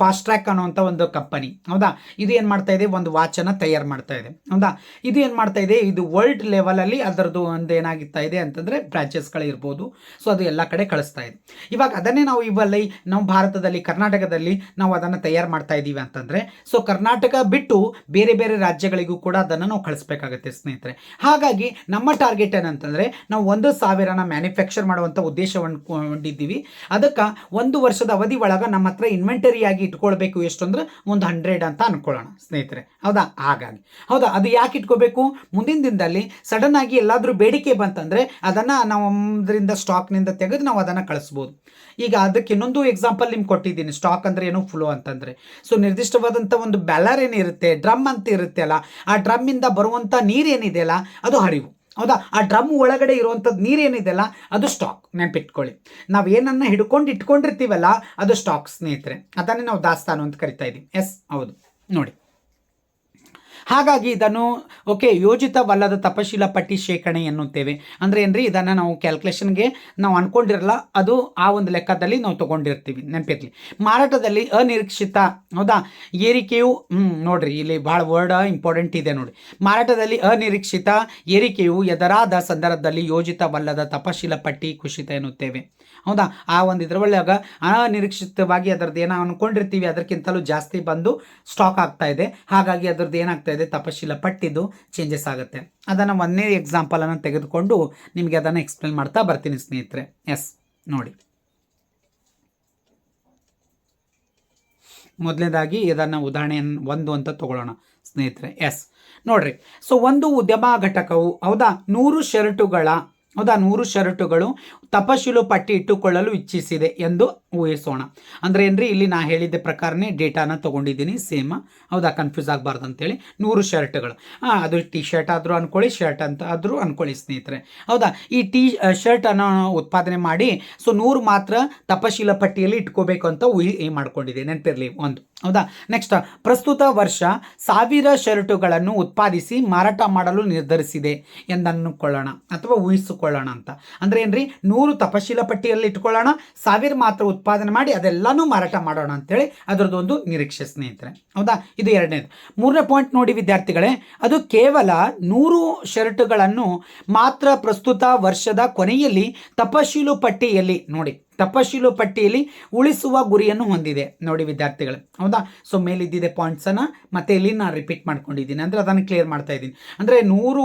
ಫಾಸ್ಟ್ ಟ್ರ್ಯಾಕ್ ಅನ್ನೋವಂಥ ಒಂದು ಕಂಪನಿ ಹೌದಾ? ಇದು ಏನು ಮಾಡ್ತಾ ಇದೆ? ಒಂದು ವಾಚನ್ನು ತಯಾರು ಮಾಡ್ತಾ ಇದೆ. ಹೌದಾ? ಇದು ಏನು ಮಾಡ್ತಾ ಇದೆ? ಇದು ವರ್ಲ್ಡ್ ಲೆವೆಲಲ್ಲಿ ಅದರದ್ದು ಒಂದು ಏನಾಗಿತ್ತಾ ಇದೆ ಅಂತಂದರೆ ಬ್ರಾಂಚಸ್ಗಳು ಇರ್ಬೋದು. ಸೊ ಅದು ಎಲ್ಲ ಕಡೆ ಕಳಿಸ್ತಾ ಇದೆ. ಇವಾಗ ಅದನ್ನೇ ನಾವು ಇವಲ್ಲಿ ನಾವು ಭಾರತದಲ್ಲಿ, ಕರ್ನಾಟಕದಲ್ಲಿ ನಾವು ಅದನ್ನು ತಯಾರು ಮಾಡ್ತಾ ಇದ್ದೀವಿ ಅಂತಂದರೆ ಸೊ ಕರ್ನಾಟಕ ಬಿಟ್ಟು ಬೇರೆ ಬೇರೆ ರಾಜ್ಯಗಳಿಗೂ ಕೂಡ ಅದನ್ನು ನಾವು ಕಳಿಸ್ಬೇಕಾಗತ್ತೆ ಸ್ನೇಹಿತರೆ. ಹಾಗಾಗಿ ನಮ್ಮ ಟಾರ್ಗೆಟ್ ಏನಂತಂದರೆ, ನಾವು ಒಂದು ಸಾವಿರನ ಮ್ಯಾನುಫ್ಯಾಕ್ಚರ್ ಮಾಡುವಂಥ ಉದ್ದೇಶವನ್ನು ಕೊಂಡಿದ್ದೀವಿ. ಅದಕ್ಕೆ ಒಂದು ವರ್ಷದ ಅವಧಿ ಒಳಗೆ ನಮ್ಮ ಹತ್ರ ಇನ್ವೆಂಟರಿಯಾಗಿ ಇಟ್ಕೊಳ್ಬೇಕು ಎಷ್ಟು ಅಂದ್ರೆ ಒಂದು ಹಂಡ್ರೆಡ್ ಅಂತ ಅನ್ಕೊಳ್ಳೋಣ ಸ್ನೇಹಿತರೆ. ಹೌದಾ? ಹಾಗಾಗಿ. ಹೌದಾ? ಅದು ಯಾಕೆ ಇಟ್ಕೋಬೇಕು? ಮುಂದಿನ ದಿನದಲ್ಲಿ ಸಡನ್ ಆಗಿ ಎಲ್ಲಾದರೂ ಬೇಡಿಕೆ ಬಂತಂದರೆ, ಅದನ್ನು ನಾವು ಸ್ಟಾಕ್ನಿಂದ ತೆಗೆದು ನಾವು ಅದನ್ನು ಕಳಿಸ್ಬೋದು. ಈಗ ಅದಕ್ಕೆ ಇನ್ನೊಂದು ಎಕ್ಸಾಂಪಲ್ ನಿಮ್ಗೆ ಕೊಟ್ಟಿದ್ದೀನಿ. ಸ್ಟಾಕ್ ಅಂದರೆ ಏನು? ಫ್ಲೋ ಅಂತಂದರೆ. ಸೊ ನಿರ್ದಿಷ್ಟವಾದಂಥ ಒಂದು ಬ್ಯಾಲರ್ ಏನಿರುತ್ತೆ ಡ್ರಮ್ ಅಂತ ಇರುತ್ತೆ ಅಲ್ಲ, ಆ ಡ್ರಮ್ಮಿಂದ ಬರುವಂಥ ನೀರೇನಿದೆಯಲ್ಲ ಅದು ಹರಿವು. ಹೌದಾ? ಆ ಡ್ರಮ್ ಒಳಗಡೆ ಇರುವಂಥದ್ದು ನೀರೇನಿದೆಯಲ್ಲ ಅದು ಸ್ಟಾಕ್ ನೆನಪಿಟ್ಕೊಳ್ಳಿ. ನಾವು ಏನನ್ನ ಹಿಡ್ಕೊಂಡು ಇಟ್ಕೊಂಡಿರ್ತೀವಲ್ಲ, ಅದು ಸ್ಟಾಕ್ ಸ್ನೇಹಿತರೆ. ಅದನ್ನೇ ನಾವು ದಾಸ್ತಾನು ಅಂತ ಕರಿತಾ ಇದ್ದೀವಿ ಎಸ್ ಹೌದು. ನೋಡಿ. ಹಾಗಾಗಿ ಇದನ್ನು, ಓಕೆ, ಯೋಜಿತವಲ್ಲದ ತಪಶೀಲ ಪಟ್ಟಿ ಶೇಖರಣೆ ಎನ್ನುತ್ತೇವೆ. ಅಂದರೆ ಏನ್ರಿ, ಇದನ್ನು ನಾವು ಕ್ಯಾಲ್ಕುಲೇಷನ್ಗೆ ನಾವು ಅನ್ಕೊಂಡಿರಲ್ಲ, ಅದು ಆ ಒಂದು ಲೆಕ್ಕದಲ್ಲಿ ನಾವು ತೊಗೊಂಡಿರ್ತೀವಿ, ನೆನಪಿರಲಿ. ಮಾರಾಟದಲ್ಲಿ ಅನಿರೀಕ್ಷಿತ, ಹೌದಾ? ಏರಿಕೆಯು ನೋಡ್ರಿ, ಇಲ್ಲಿ ಭಾಳ ವರ್ಡ್ ಇಂಪಾರ್ಟೆಂಟ್ ಇದೆ ನೋಡಿ. ಮಾರಾಟದಲ್ಲಿ ಅನಿರೀಕ್ಷಿತ ಏರಿಕೆಯು ಎದರಾದ ಸಂದರ್ಭದಲ್ಲಿ ಯೋಜಿತವಲ್ಲದ ತಪಶೀಲ ಪಟ್ಟಿ ಕುಸಿತ ಎನ್ನುತ್ತೇವೆ. ಹೌದಾ? ಆ ಒಂದು ಇದ್ರೊಳಗೆ ಅನಿರೀಕ್ಷಿತವಾಗಿ ಅದರದ್ದು ಏನೋ ಅಂದ್ಕೊಂಡಿರ್ತೀವಿ ಅದಕ್ಕಿಂತಲೂ ಜಾಸ್ತಿ ಬಂದು ಸ್ಟಾಕ್ ಆಗ್ತಾ ಇದೆ. ಹಾಗಾಗಿ ಅದರದ್ದು ಏನಾಗ್ತಾ ಇದೆ? ತಪಶೀಲ ಪಟ್ಟಿದ್ದು ಚೇಂಜಸ್ ಆಗುತ್ತೆ. ಅದನ್ನು ಒಂದೇ ಎಕ್ಸಾಂಪಲನ್ನು ತೆಗೆದುಕೊಂಡು ನಿಮಗೆ ಅದನ್ನು ಎಕ್ಸ್ಪ್ಲೇನ್ ಮಾಡ್ತಾ ಬರ್ತೀನಿ ಸ್ನೇಹಿತರೆ. ಎಸ್ ನೋಡಿ. ಮೊದಲನೇದಾಗಿ ಇದನ್ನು ಉದಾಹರಣೆ ಒಂದು ಅಂತ ತಗೊಳ್ಳೋಣ ಸ್ನೇಹಿತರೆ. ಎಸ್ ನೋಡ್ರಿ. ಸೊ ಒಂದು ಉದ್ಯಮ ಘಟಕವು, ಹೌದಾ? ನೂರು ಶರ್ಟುಗಳ ಹೌದಾ? ನೂರು ಶರ್ಟುಗಳು ತಪಶಿಲು ಪಟ್ಟಿ ಇಟ್ಟುಕೊಳ್ಳಲು ಇಚ್ಛಿಸಿದೆ ಎಂದು ಊಹಿಸೋಣ. ಅಂದರೆ ಏನ್ರಿ? ಇಲ್ಲಿ ನಾ ಹೇಳಿದ್ದ ಪ್ರಕಾರನೇ ಡೇಟಾನ ತೊಗೊಂಡಿದ್ದೀನಿ ಸೇಮ್ ಹೌದಾ? ಕನ್ಫ್ಯೂಸ್ ಆಗಬಾರ್ದು ಅಂತೇಳಿ ನೂರು ಶರ್ಟ್ಗಳು ಹಾಂ ಅದು ಟಿ ಶರ್ಟ್ ಆದರೂ ಅಂದ್ಕೊಳ್ಳಿ ಶರ್ಟ್ ಅಂತ ಆದರೂ ಅಂದ್ಕೊಳ್ಳಿ ಸ್ನೇಹಿತರೆ. ಹೌದಾ? ಈ ಟಿ ಶರ್ಟನ್ನು ಉತ್ಪಾದನೆ ಮಾಡಿ ಸೊ ನೂರು ಮಾತ್ರ ತಪಶೀಲ ಪಟ್ಟಿಯಲ್ಲಿ ಇಟ್ಕೋಬೇಕು ಅಂತ ಊಹಿ ಮಾಡ್ಕೊಂಡಿದೆ ನೆನಪಿರಲಿ, ಒಂದು. ಹೌದಾ? ನೆಕ್ಸ್ಟ್ ಪ್ರಸ್ತುತ ವರ್ಷ ಸಾವಿರ ಶರ್ಟುಗಳನ್ನು ಉತ್ಪಾದಿಸಿ ಮಾರಾಟ ಮಾಡಲು ನಿರ್ಧರಿಸಿದೆ ಎಂದನ್ನುಕೊಳ್ಳೋಣ ಅಥವಾ ಊಹಿಸಿಕೊಳ್ಳೋಣ ಅಂತ. ಅಂದರೆ ಏನ್ರಿ? ನೂರು ತಪಶೀಲ ಪಟ್ಟಿಯಲ್ಲಿ ಇಟ್ಕೊಳ್ಳೋಣ, ಸಾವಿರ ಮಾತ್ರ ಉತ್ಪಾದನೆ ಮಾಡಿ ಅದೆಲ್ಲನೂ ಮಾರಾಟ ಮಾಡೋಣ ಅಂತೇಳಿ ಅದರದ್ದು ಒಂದು ನಿರೀಕ್ಷೆ ಸ್ನೇಹಿತರೆ. ಹೌದಾ? ಇದು ಎರಡನೇದು. ಮೂರನೇ ಪಾಯಿಂಟ್ ನೋಡಿ ವಿದ್ಯಾರ್ಥಿಗಳೇ, ಅದು ಕೇವಲ ನೂರು ಶರ್ಟುಗಳನ್ನು ಮಾತ್ರ ಪ್ರಸ್ತುತ ವರ್ಷದ ಕೊನೆಯಲ್ಲಿ ತಪಶೀಲು ಪಟ್ಟಿಯಲ್ಲಿ ನೋಡಿ ತಪಶೀಲು ಪಟ್ಟಿಯಲ್ಲಿ ಉಳಿಸುವ ಗುರಿಯನ್ನು ಹೊಂದಿದೆ. ನೋಡಿ ವಿದ್ಯಾರ್ಥಿಗಳು, ಹೌದಾ? ಸೊ ಮೇಲಿದ್ದಿದೆ ಪಾಯಿಂಟ್ಸನ್ನು ಮತ್ತೆ ಇಲ್ಲಿ ನಾನು ರಿಪೀಟ್ ಮಾಡ್ಕೊಂಡಿದ್ದೀನಿ. ಅಂದರೆ ಅದನ್ನು ಕ್ಲಿಯರ್ ಮಾಡ್ತಾ ಇದ್ದೀನಿ. ಅಂದರೆ ನೂರು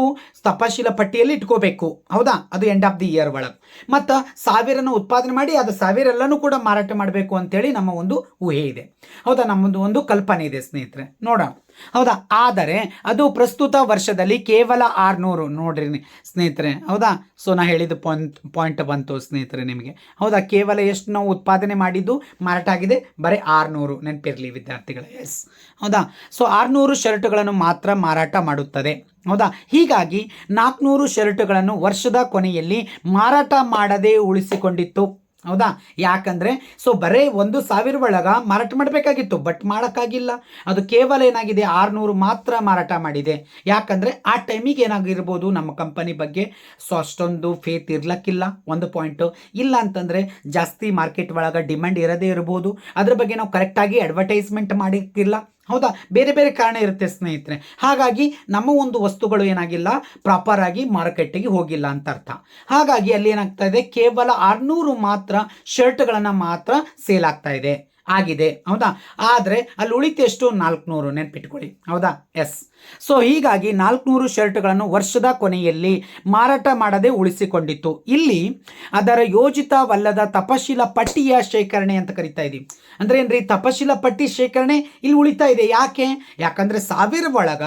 ತಪಶೀಲ ಪಟ್ಟಿಯಲ್ಲಿ ಇಟ್ಕೋಬೇಕು. ಹೌದಾ? ಅದು ಎಂಡ್ ಆಫ್ ದಿ ಇಯರ್ ಒಳಗೆ. ಮತ್ತು ಸಾವಿರನ ಉತ್ಪಾದನೆ ಮಾಡಿ ಅದು ಸಾವಿರ ಎಲ್ಲನೂ ಕೂಡ ಮಾರಾಟ ಮಾಡಬೇಕು ಅಂತೇಳಿ ನಮ್ಮ ಒಂದು ಊಹೆ ಇದೆ. ಹೌದಾ? ನಮ್ಮದು ಒಂದು ಕಲ್ಪನೆ ಇದೆ ಸ್ನೇಹಿತರೆ. ನೋಡೋಣ. ಹೌದಾ? ಆದರೆ ಅದು ಪ್ರಸ್ತುತ ವರ್ಷದಲ್ಲಿ ಕೇವಲ ಆರುನೂರು. ನೋಡ್ರಿ ಸ್ನೇಹಿತರೆ, ಹೌದಾ? ಸೊ ನಾ ಹೇಳಿದ ಪಾಯಿಂಟ್ ಪಾಯಿಂಟ್ ಬಂತು ಸ್ನೇಹಿತರೆ ನಿಮಗೆ. ಹೌದಾ? ಕೇವಲ ಎಷ್ಟು ನಾವು ಉತ್ಪಾದನೆ ಮಾಡಿದ್ದು? ಮಾರಾಟ ಆಗಿದೆ ಬರೀ ಆರುನೂರು. ನೆನಪಿರಲಿ ವಿದ್ಯಾರ್ಥಿಗಳು. ಎಸ್ ಹೌದಾ? ಸೊ ಆರುನೂರು ಶರ್ಟ್ಗಳನ್ನು ಮಾತ್ರ ಮಾರಾಟ ಮಾಡುತ್ತದೆ. ಹೌದಾ? ಹೀಗಾಗಿ ನಾಲ್ಕುನೂರು ಶರ್ಟ್ಗಳನ್ನು ವರ್ಷದ ಕೊನೆಯಲ್ಲಿ ಮಾರಾಟ ಮಾಡದೇ ಉಳಿಸಿಕೊಂಡಿತ್ತು. ಹೌದಾ? ಯಾಕಂದರೆ ಸೊ ಬರೇ ಒಂದು ಸಾವಿರ ಒಳಗ ಮಾರಾಟ ಮಾಡಬೇಕಾಗಿತ್ತು ಬಟ್ ಮಾಡೋಕ್ಕಾಗಿಲ್ಲ. ಅದು ಕೇವಲ ಏನಾಗಿದೆ, ಆರುನೂರು ಮಾತ್ರ ಮಾರಾಟ ಮಾಡಿದೆ. ಯಾಕಂದರೆ, ಆ ಟೈಮಿಗೆ ಏನಾಗಿರ್ಬೋದು ನಮ್ಮ ಕಂಪನಿ ಬಗ್ಗೆ? ಸೊ ಅಷ್ಟೊಂದು ಫೇತ್ ಇರ್ಲಕ್ಕಿಲ್ಲ, ಒಂದು ಪಾಯಿಂಟು ಇಲ್ಲ ಅಂತಂದರೆ, ಜಾಸ್ತಿ ಮಾರ್ಕೆಟ್ ಒಳಗೆ ಡಿಮ್ಯಾಂಡ್ ಇರದೇ ಇರ್ಬೋದು. ಅದ್ರ ಬಗ್ಗೆ ನಾವು ಕರೆಕ್ಟಾಗಿ ಅಡ್ವರ್ಟೈಸ್ಮೆಂಟ್ ಮಾಡಿಕ್ಕಿಲ್ಲ ಹೌದಾ? ಬೇರೆ ಬೇರೆ ಕಾರಣ ಇರುತ್ತೆ ಸ್ನೇಹಿತರೆ. ಹಾಗಾಗಿ ನಮ್ಮ ಒಂದು ವಸ್ತುಗಳು ಏನಾಗಿಲ್ಲ ಪ್ರಾಪರ್ ಆಗಿ ಮಾರುಕಟ್ಟೆಗೆ ಹೋಗಿಲ್ಲ ಅಂತ ಅರ್ಥ. ಹಾಗಾಗಿ ಅಲ್ಲಿ ಏನಾಗ್ತಾ ಇದೆ? ಕೇವಲ ಆರುನೂರು ಮಾತ್ರ ಶರ್ಟ್ಗಳನ್ನು ಮಾತ್ರ ಸೇಲ್ ಆಗ್ತಾ ಇದೆ. ಆಗಿದೆ. ಹೌದಾ? ಆದರೆ ಅಲ್ಲಿ ಉಳಿತು ಎಷ್ಟು ನಾಲ್ಕುನೂರು. ನೆನ್ಪಿಟ್ಕೊಳ್ಳಿ. ಹೌದಾ? ಎಸ್. ಸೊ, ಹೀಗಾಗಿ ನಾಲ್ಕುನೂರು ಶರ್ಟ್ಗಳನ್ನು ವರ್ಷದ ಕೊನೆಯಲ್ಲಿ ಮಾರಾಟ ಮಾಡದೆ ಉಳಿಸಿಕೊಂಡಿತ್ತು. ಇಲ್ಲಿ ಅದರ ಯೋಜಿತವಲ್ಲದ ತಪಶೀಲ ಪಟ್ಟಿಯ ಶೇಖರಣೆ ಅಂತ ಕರಿತಾ ಇದ್ದೀವಿ ಅಂದರೆ ಏನ್ರಿ? ತಪಶೀಲ ಪಟ್ಟಿ ಶೇಖರಣೆ ಇಲ್ಲಿ ಉಳಿತಾ ಇದೆ. ಯಾಕೆ? ಯಾಕಂದರೆ ಸಾವಿರ ಒಳಗ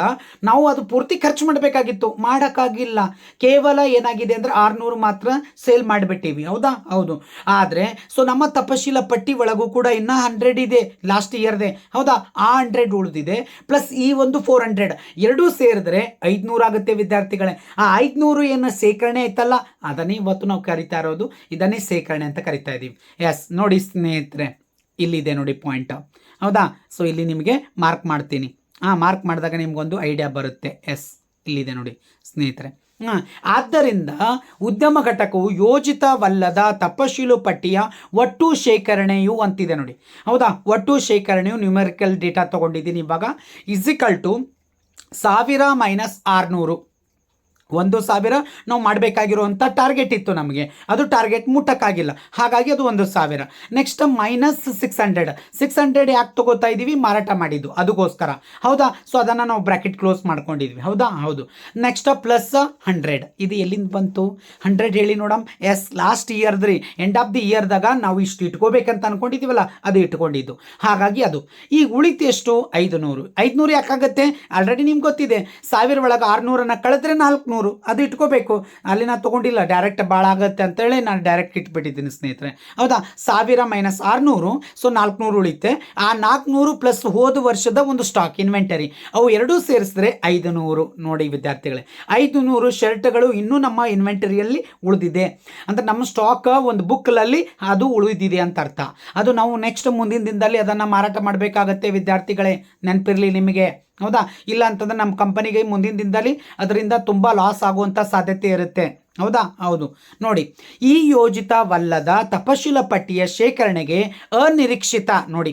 ನಾವು ಅದು ಪೂರ್ತಿ ಖರ್ಚು ಮಾಡಬೇಕಾಗಿತ್ತು. ಮಾಡೋಕ್ಕಾಗಿಲ್ಲ. ಕೇವಲ ಏನಾಗಿದೆ ಅಂದರೆ ಆರುನೂರು ಮಾತ್ರ ಸೇಲ್ ಮಾಡಿಬಿಟ್ಟಿವಿ. ಹೌದಾ? ಹೌದು. ಆದರೆ, ಸೊ ನಮ್ಮ ತಪಶೀಲ ಪಟ್ಟಿ ಒಳಗೂ ಕೂಡ ಇನ್ನೂ ಹಂಡ್ರೆಡ್ ಇದೆ ಲಾಸ್ಟ್ ಇಯರ್ದೆ ಹೌದಾ? ಆ ಹಂಡ್ರೆಡ್ ಉಳಿದಿದೆ ಪ್ಲಸ್ ಈ ಒಂದು ಫೋರ್ ಹಂಡ್ರೆಡ್ ಎರಡೂ ಸೇರಿದ್ರೆ ಐದುನೂರು ಆಗುತ್ತೆ ವಿದ್ಯಾರ್ಥಿಗಳೇ. ಆ ಐದುನೂರು ಏನು ಸೇಕರಣೆ ಆಯ್ತಲ್ಲ, ಅದನ್ನೇ ಇವತ್ತು ನಾವು ಕರಿತಾ ಇರೋದು. ಇದನ್ನೇ ಸೇಕರಣೆ ಅಂತ ಕರಿತಾ ಇದ್ದೀವಿ ಎಸ್ ನೋಡಿ ಸ್ನೇಹಿತರೆ, ಇಲ್ಲಿದೆ ನೋಡಿ ಪಾಯಿಂಟ್ ಹೌದಾ? ಸೊ ಇಲ್ಲಿ ನಿಮಗೆ ಮಾರ್ಕ್ ಮಾಡ್ತೀನಿ. ಹಾಂ ಮಾರ್ಕ್ ಮಾಡಿದಾಗ ನಿಮ್ಗೊಂದು ಐಡಿಯಾ ಬರುತ್ತೆ. ಎಸ್ ಇಲ್ಲಿದೆ ನೋಡಿ ಸ್ನೇಹಿತರೆ. ಆದ್ದರಿಂದ ಉದ್ಯಮ ಘಟಕವು ಯೋಜಿತವಲ್ಲದ ತಪಶೀಲು ಪಟ್ಟಿಯ ಒಟ್ಟು ಶೇಖರಣೆಯು ಅಂತಿದೆ ನೋಡಿ. ಹೌದಾ? ಒಟ್ಟು ಶೇಖರಣೆಯು ನ್ಯೂಮೆರಿಕಲ್ ಡೇಟಾ ತಗೊಂಡಿದ್ದೀನಿ ಇವಾಗ. ಇಸಿಕಲ್ ಟು ಸಾವಿರ ಮೈನಸ್ ಆರುನೂರು. ಒಂದು ಸಾವಿರ ನಾವು ಮಾಡಬೇಕಾಗಿರುವಂಥ ಟಾರ್ಗೆಟ್ ಇತ್ತು ನಮಗೆ. ಅದು ಟಾರ್ಗೆಟ್ ಮುಟ್ಟಕ್ಕಾಗಿಲ್ಲ. ಹಾಗಾಗಿ ಅದು ಒಂದು ಸಾವಿರ. Next minus six hundred six hundred ಯಾಕೆ ತಗೋತಾ ಇದ್ದೀವಿ ಮಾರಾಟ ಮಾಡಿದ್ದು. ಅದಕ್ಕೋಸ್ಕರ ಹೌದಾ? ಸೊ ಅದನ್ನು ನಾವು ಬ್ರ್ಯಾಕೆಟ್ ಕ್ಲೋಸ್ ಮಾಡ್ಕೊಂಡಿದ್ವಿ. ಹೌದಾ? ಹೌದು. ನೆಕ್ಸ್ಟ್ ಪ್ಲಸ್ ಹಂಡ್ರೆಡ್ ಇದು ಎಲ್ಲಿಂದ ಬಂತು? ಹಂಡ್ರೆಡ್ ಹೇಳಿ ನೋಡಮ್. ಎಸ್ ಲಾಸ್ಟ್ ಇಯರ್ದ್ರಿ ಎಂಡ್ ಆಫ್ ದಿ ಇಯರ್ದಾಗ ನಾವು ಇಷ್ಟು ಇಟ್ಕೋಬೇಕಂತ ಅನ್ಕೊಂಡಿದ್ದೀವಲ್ಲ, ಅದು ಇಟ್ಕೊಂಡಿದ್ದು. ಹಾಗಾಗಿ ಅದು. ಈಗ ಉಳಿತು ಎಷ್ಟು? ಐದು ನೂರು ಐದುನೂರು ಯಾಕಾಗತ್ತೆ? ಆಲ್ರೆಡಿ ನಿಮ್ಗೆ ಗೊತ್ತಿದೆ. ಸಾವಿರ ಒಳಗೆ ಆರುನೂರನ್ನು ಕಳೆದ್ರೆ ನಾಲ್ಕುನೂರು ಅದು ಇಟ್ಕೋಬೇಕು. ಅಲ್ಲಿ ನಾನು ತೊಗೊಂಡಿಲ್ಲ. ಡೈರೆಕ್ಟ್ ಭಾಳ ಆಗುತ್ತೆ ಅಂತೇಳಿ ನಾನು ಡೈರೆಕ್ಟ್ ಇಟ್ಬಿಟ್ಟಿದ್ದೀನಿ ಸ್ನೇಹಿತರೆ. ಹೌದಾ? ಸಾವಿರ ಮೈನಸ್ ಆರುನೂರು ಸೊ ನಾಲ್ಕುನೂರು ಉಳಿತೆ ಆ ನಾಲ್ಕುನೂರು ಪ್ಲಸ್ ಹೋದ ವರ್ಷದ ಒಂದು ಸ್ಟಾಕ್ ಇನ್ವೆಂಟರಿ ಅವು ಎರಡೂ ಸೇರಿಸಿದ್ರೆ ಐದು ನೂರು ನೋಡಿ ವಿದ್ಯಾರ್ಥಿಗಳೇ. ಐದು ನೂರು ಶರ್ಟ್ಗಳು ಇನ್ನೂ ನಮ್ಮ ಇನ್ವೆಂಟರಿಯಲ್ಲಿ ಉಳಿದಿದೆ. ಅಂದರೆ ನಮ್ಮ ಸ್ಟಾಕ್ ಒಂದು ಬುಕ್ಲಲ್ಲಿ ಅದು ಉಳಿದಿದೆ ಅಂತ ಅರ್ಥ. ಅದು ನಾವು ನೆಕ್ಸ್ಟ್ ಮುಂದಿನ ದಿನದಲ್ಲಿ ಅದನ್ನು ಮಾರಾಟ ಮಾಡಬೇಕಾಗತ್ತೆ ವಿದ್ಯಾರ್ಥಿಗಳೇ. ನೆನಪಿರಲಿ ನಿಮಗೆ. ಹೌದಾ? ಇಲ್ಲ ಅಂತಂದ್ರೆ ನಮ್ಮ ಕಂಪನಿಗೆ ಮುಂದಿನ ದಿನದಲ್ಲಿ ಅದರಿಂದ ತುಂಬ ಲಾಸ್ ಆಗುವಂಥ ಸಾಧ್ಯತೆ ಇರುತ್ತೆ. ಹೌದಾ? ಹೌದು. ನೋಡಿ, ಈ ಯೋಜಿತವಲ್ಲದ ತಪಶೀಲ ಪಟ್ಟಿಯ ಶೇಖರಣೆಗೆ ಅನಿರೀಕ್ಷಿತ, ನೋಡಿ,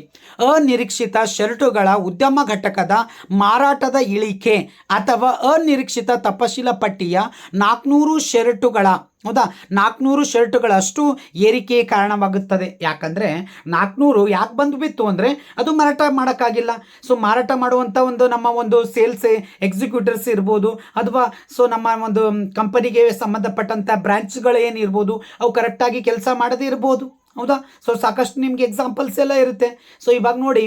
ಅನಿರೀಕ್ಷಿತ ಶರ್ಟುಗಳ ಉದ್ಯಮ ಘಟಕದ ಮಾರಾಟದ ಇಳಿಕೆ ಅಥವಾ ಅನಿರೀಕ್ಷಿತ ತಪಶೀಲ ಪಟ್ಟಿಯ ನಾಲ್ಕುನೂರು ಶರ್ಟುಗಳ ಹೌದಾ? ನಾಲ್ಕುನೂರು ಶರ್ಟ್ಗಳಷ್ಟು ಏರಿಕೆ ಕಾರಣವಾಗುತ್ತದೆ. ಯಾಕಂದರೆ ನಾಲ್ಕುನೂರು ಯಾಕೆ ಬಂದು ಬಿತ್ತು ಅಂದರೆ ಅದು ಮಾರಾಟ ಮಾಡೋಕ್ಕಾಗಿಲ್ಲ. ಸೊ ಮಾರಾಟ ಮಾಡುವಂಥ ಒಂದು ನಮ್ಮ ಒಂದು ಸೇಲ್ಸ್ ಎಕ್ಸಿಕ್ಯೂಟರ್ಸ್ ಇರ್ಬೋದು, ಅಥವಾ ಸೊ ನಮ್ಮ ಒಂದು ಕಂಪನಿಗೆ ಸಂಬಂಧಪಟ್ಟಂಥ ಬ್ರ್ಯಾಂಚ್ಗಳು ಏನಿರ್ಬೋದು, ಅವು ಕರೆಕ್ಟಾಗಿ ಕೆಲಸ ಮಾಡದೇ ಇರ್ಬೋದು. ಹೌದಾ? ಸೊ ಸಾಕಷ್ಟು ನಿಮಗೆ ಎಕ್ಸಾಂಪಲ್ಸ್ ಎಲ್ಲ ಇರುತ್ತೆ. ಸೊ ಇವಾಗ ನೋಡಿ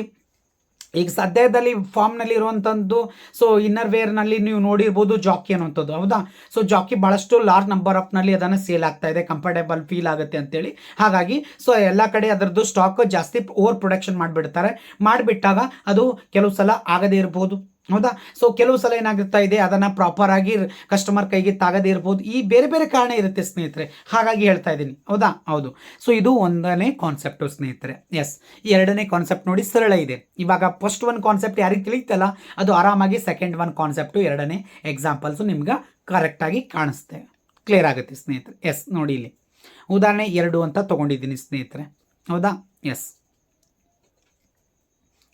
ಈಗ ಸದ್ಯದಲ್ಲಿ ಫಾರ್ಮ್ನಲ್ಲಿ ಇರುವಂಥದ್ದು ಸೊ ಇನ್ನರ್ ವೇರ್ನಲ್ಲಿ ನೀವು ನೋಡಿರ್ಬೋದು ಜಾಕಿ ಅನ್ನೋಂಥದ್ದು ಹೌದಾ? ಸೊ ಜಾಕಿ ಭಾಳಷ್ಟು ಲಾರ್ಜ್ ನಂಬರ್ ಆಫ್ನಲ್ಲಿ ಅದನ್ನು ಸೇಲ್ ಆಗ್ತಾ ಇದೆ ಕಂಫರ್ಟೇಬಲ್ ಫೀಲ್ ಆಗುತ್ತೆ ಅಂತೇಳಿ. ಹಾಗಾಗಿ ಸೊ ಎಲ್ಲ ಕಡೆ ಅದರದ್ದು ಸ್ಟಾಕ್ ಜಾಸ್ತಿ ಓವರ್ ಪ್ರೊಡಕ್ಷನ್ ಮಾಡಿಬಿಡ್ತಾರೆ. ಮಾಡಿಬಿಟ್ಟಾಗ ಅದು ಕೆಲವು ಸಲ ಆಗದೇ ಇರ್ಬೋದು. ಹೌದಾ? ಸೊ ಕೆಲವು ಸಲ ಏನಾಗುತ್ತಾ ಇದೆ, ಅದನ್ನು ಪ್ರಾಪರಾಗಿ ಕಸ್ಟಮರ್ ಕೈಗೆ ತಾಗದೇ ಇರ್ಬೋದು. ಈ ಬೇರೆ ಬೇರೆ ಕಾರಣ ಇರುತ್ತೆ ಸ್ನೇಹಿತರೆ. ಹಾಗಾಗಿ ಹೇಳ್ತಾ ಇದ್ದೀನಿ. ಹೌದಾ? ಹೌದು. ಸೊ ಇದು ಒಂದನೇ ಕಾನ್ಸೆಪ್ಟು ಸ್ನೇಹಿತರೆ. ಎಸ್ ಎರಡನೇ ಕಾನ್ಸೆಪ್ಟ್ ನೋಡಿ ಸರಳ ಇದೆ. ಇವಾಗ ಫಸ್ಟ್ ಒನ್ ಕಾನ್ಸೆಪ್ಟ್ ಯಾರಿಗೆ ತಿಳಿಯುತ್ತಲ್ಲ, ಅದು ಆರಾಮಾಗಿ ಸೆಕೆಂಡ್ ಒನ್ ಕಾನ್ಸೆಪ್ಟು ಎರಡನೇ ಎಕ್ಸಾಂಪಲ್ಸು ನಿಮ್ಗೆ ಕರೆಕ್ಟಾಗಿ ಕಾಣಿಸ್ತೆ. ಕ್ಲಿಯರ್ ಆಗುತ್ತೆ ಸ್ನೇಹಿತರೆ. ಎಸ್ ನೋಡಿ ಇಲ್ಲಿ. ಉದಾಹರಣೆ ಎರಡು ಅಂತ ತೊಗೊಂಡಿದ್ದೀನಿ ಸ್ನೇಹಿತರೆ. ಹೌದಾ? ಎಸ್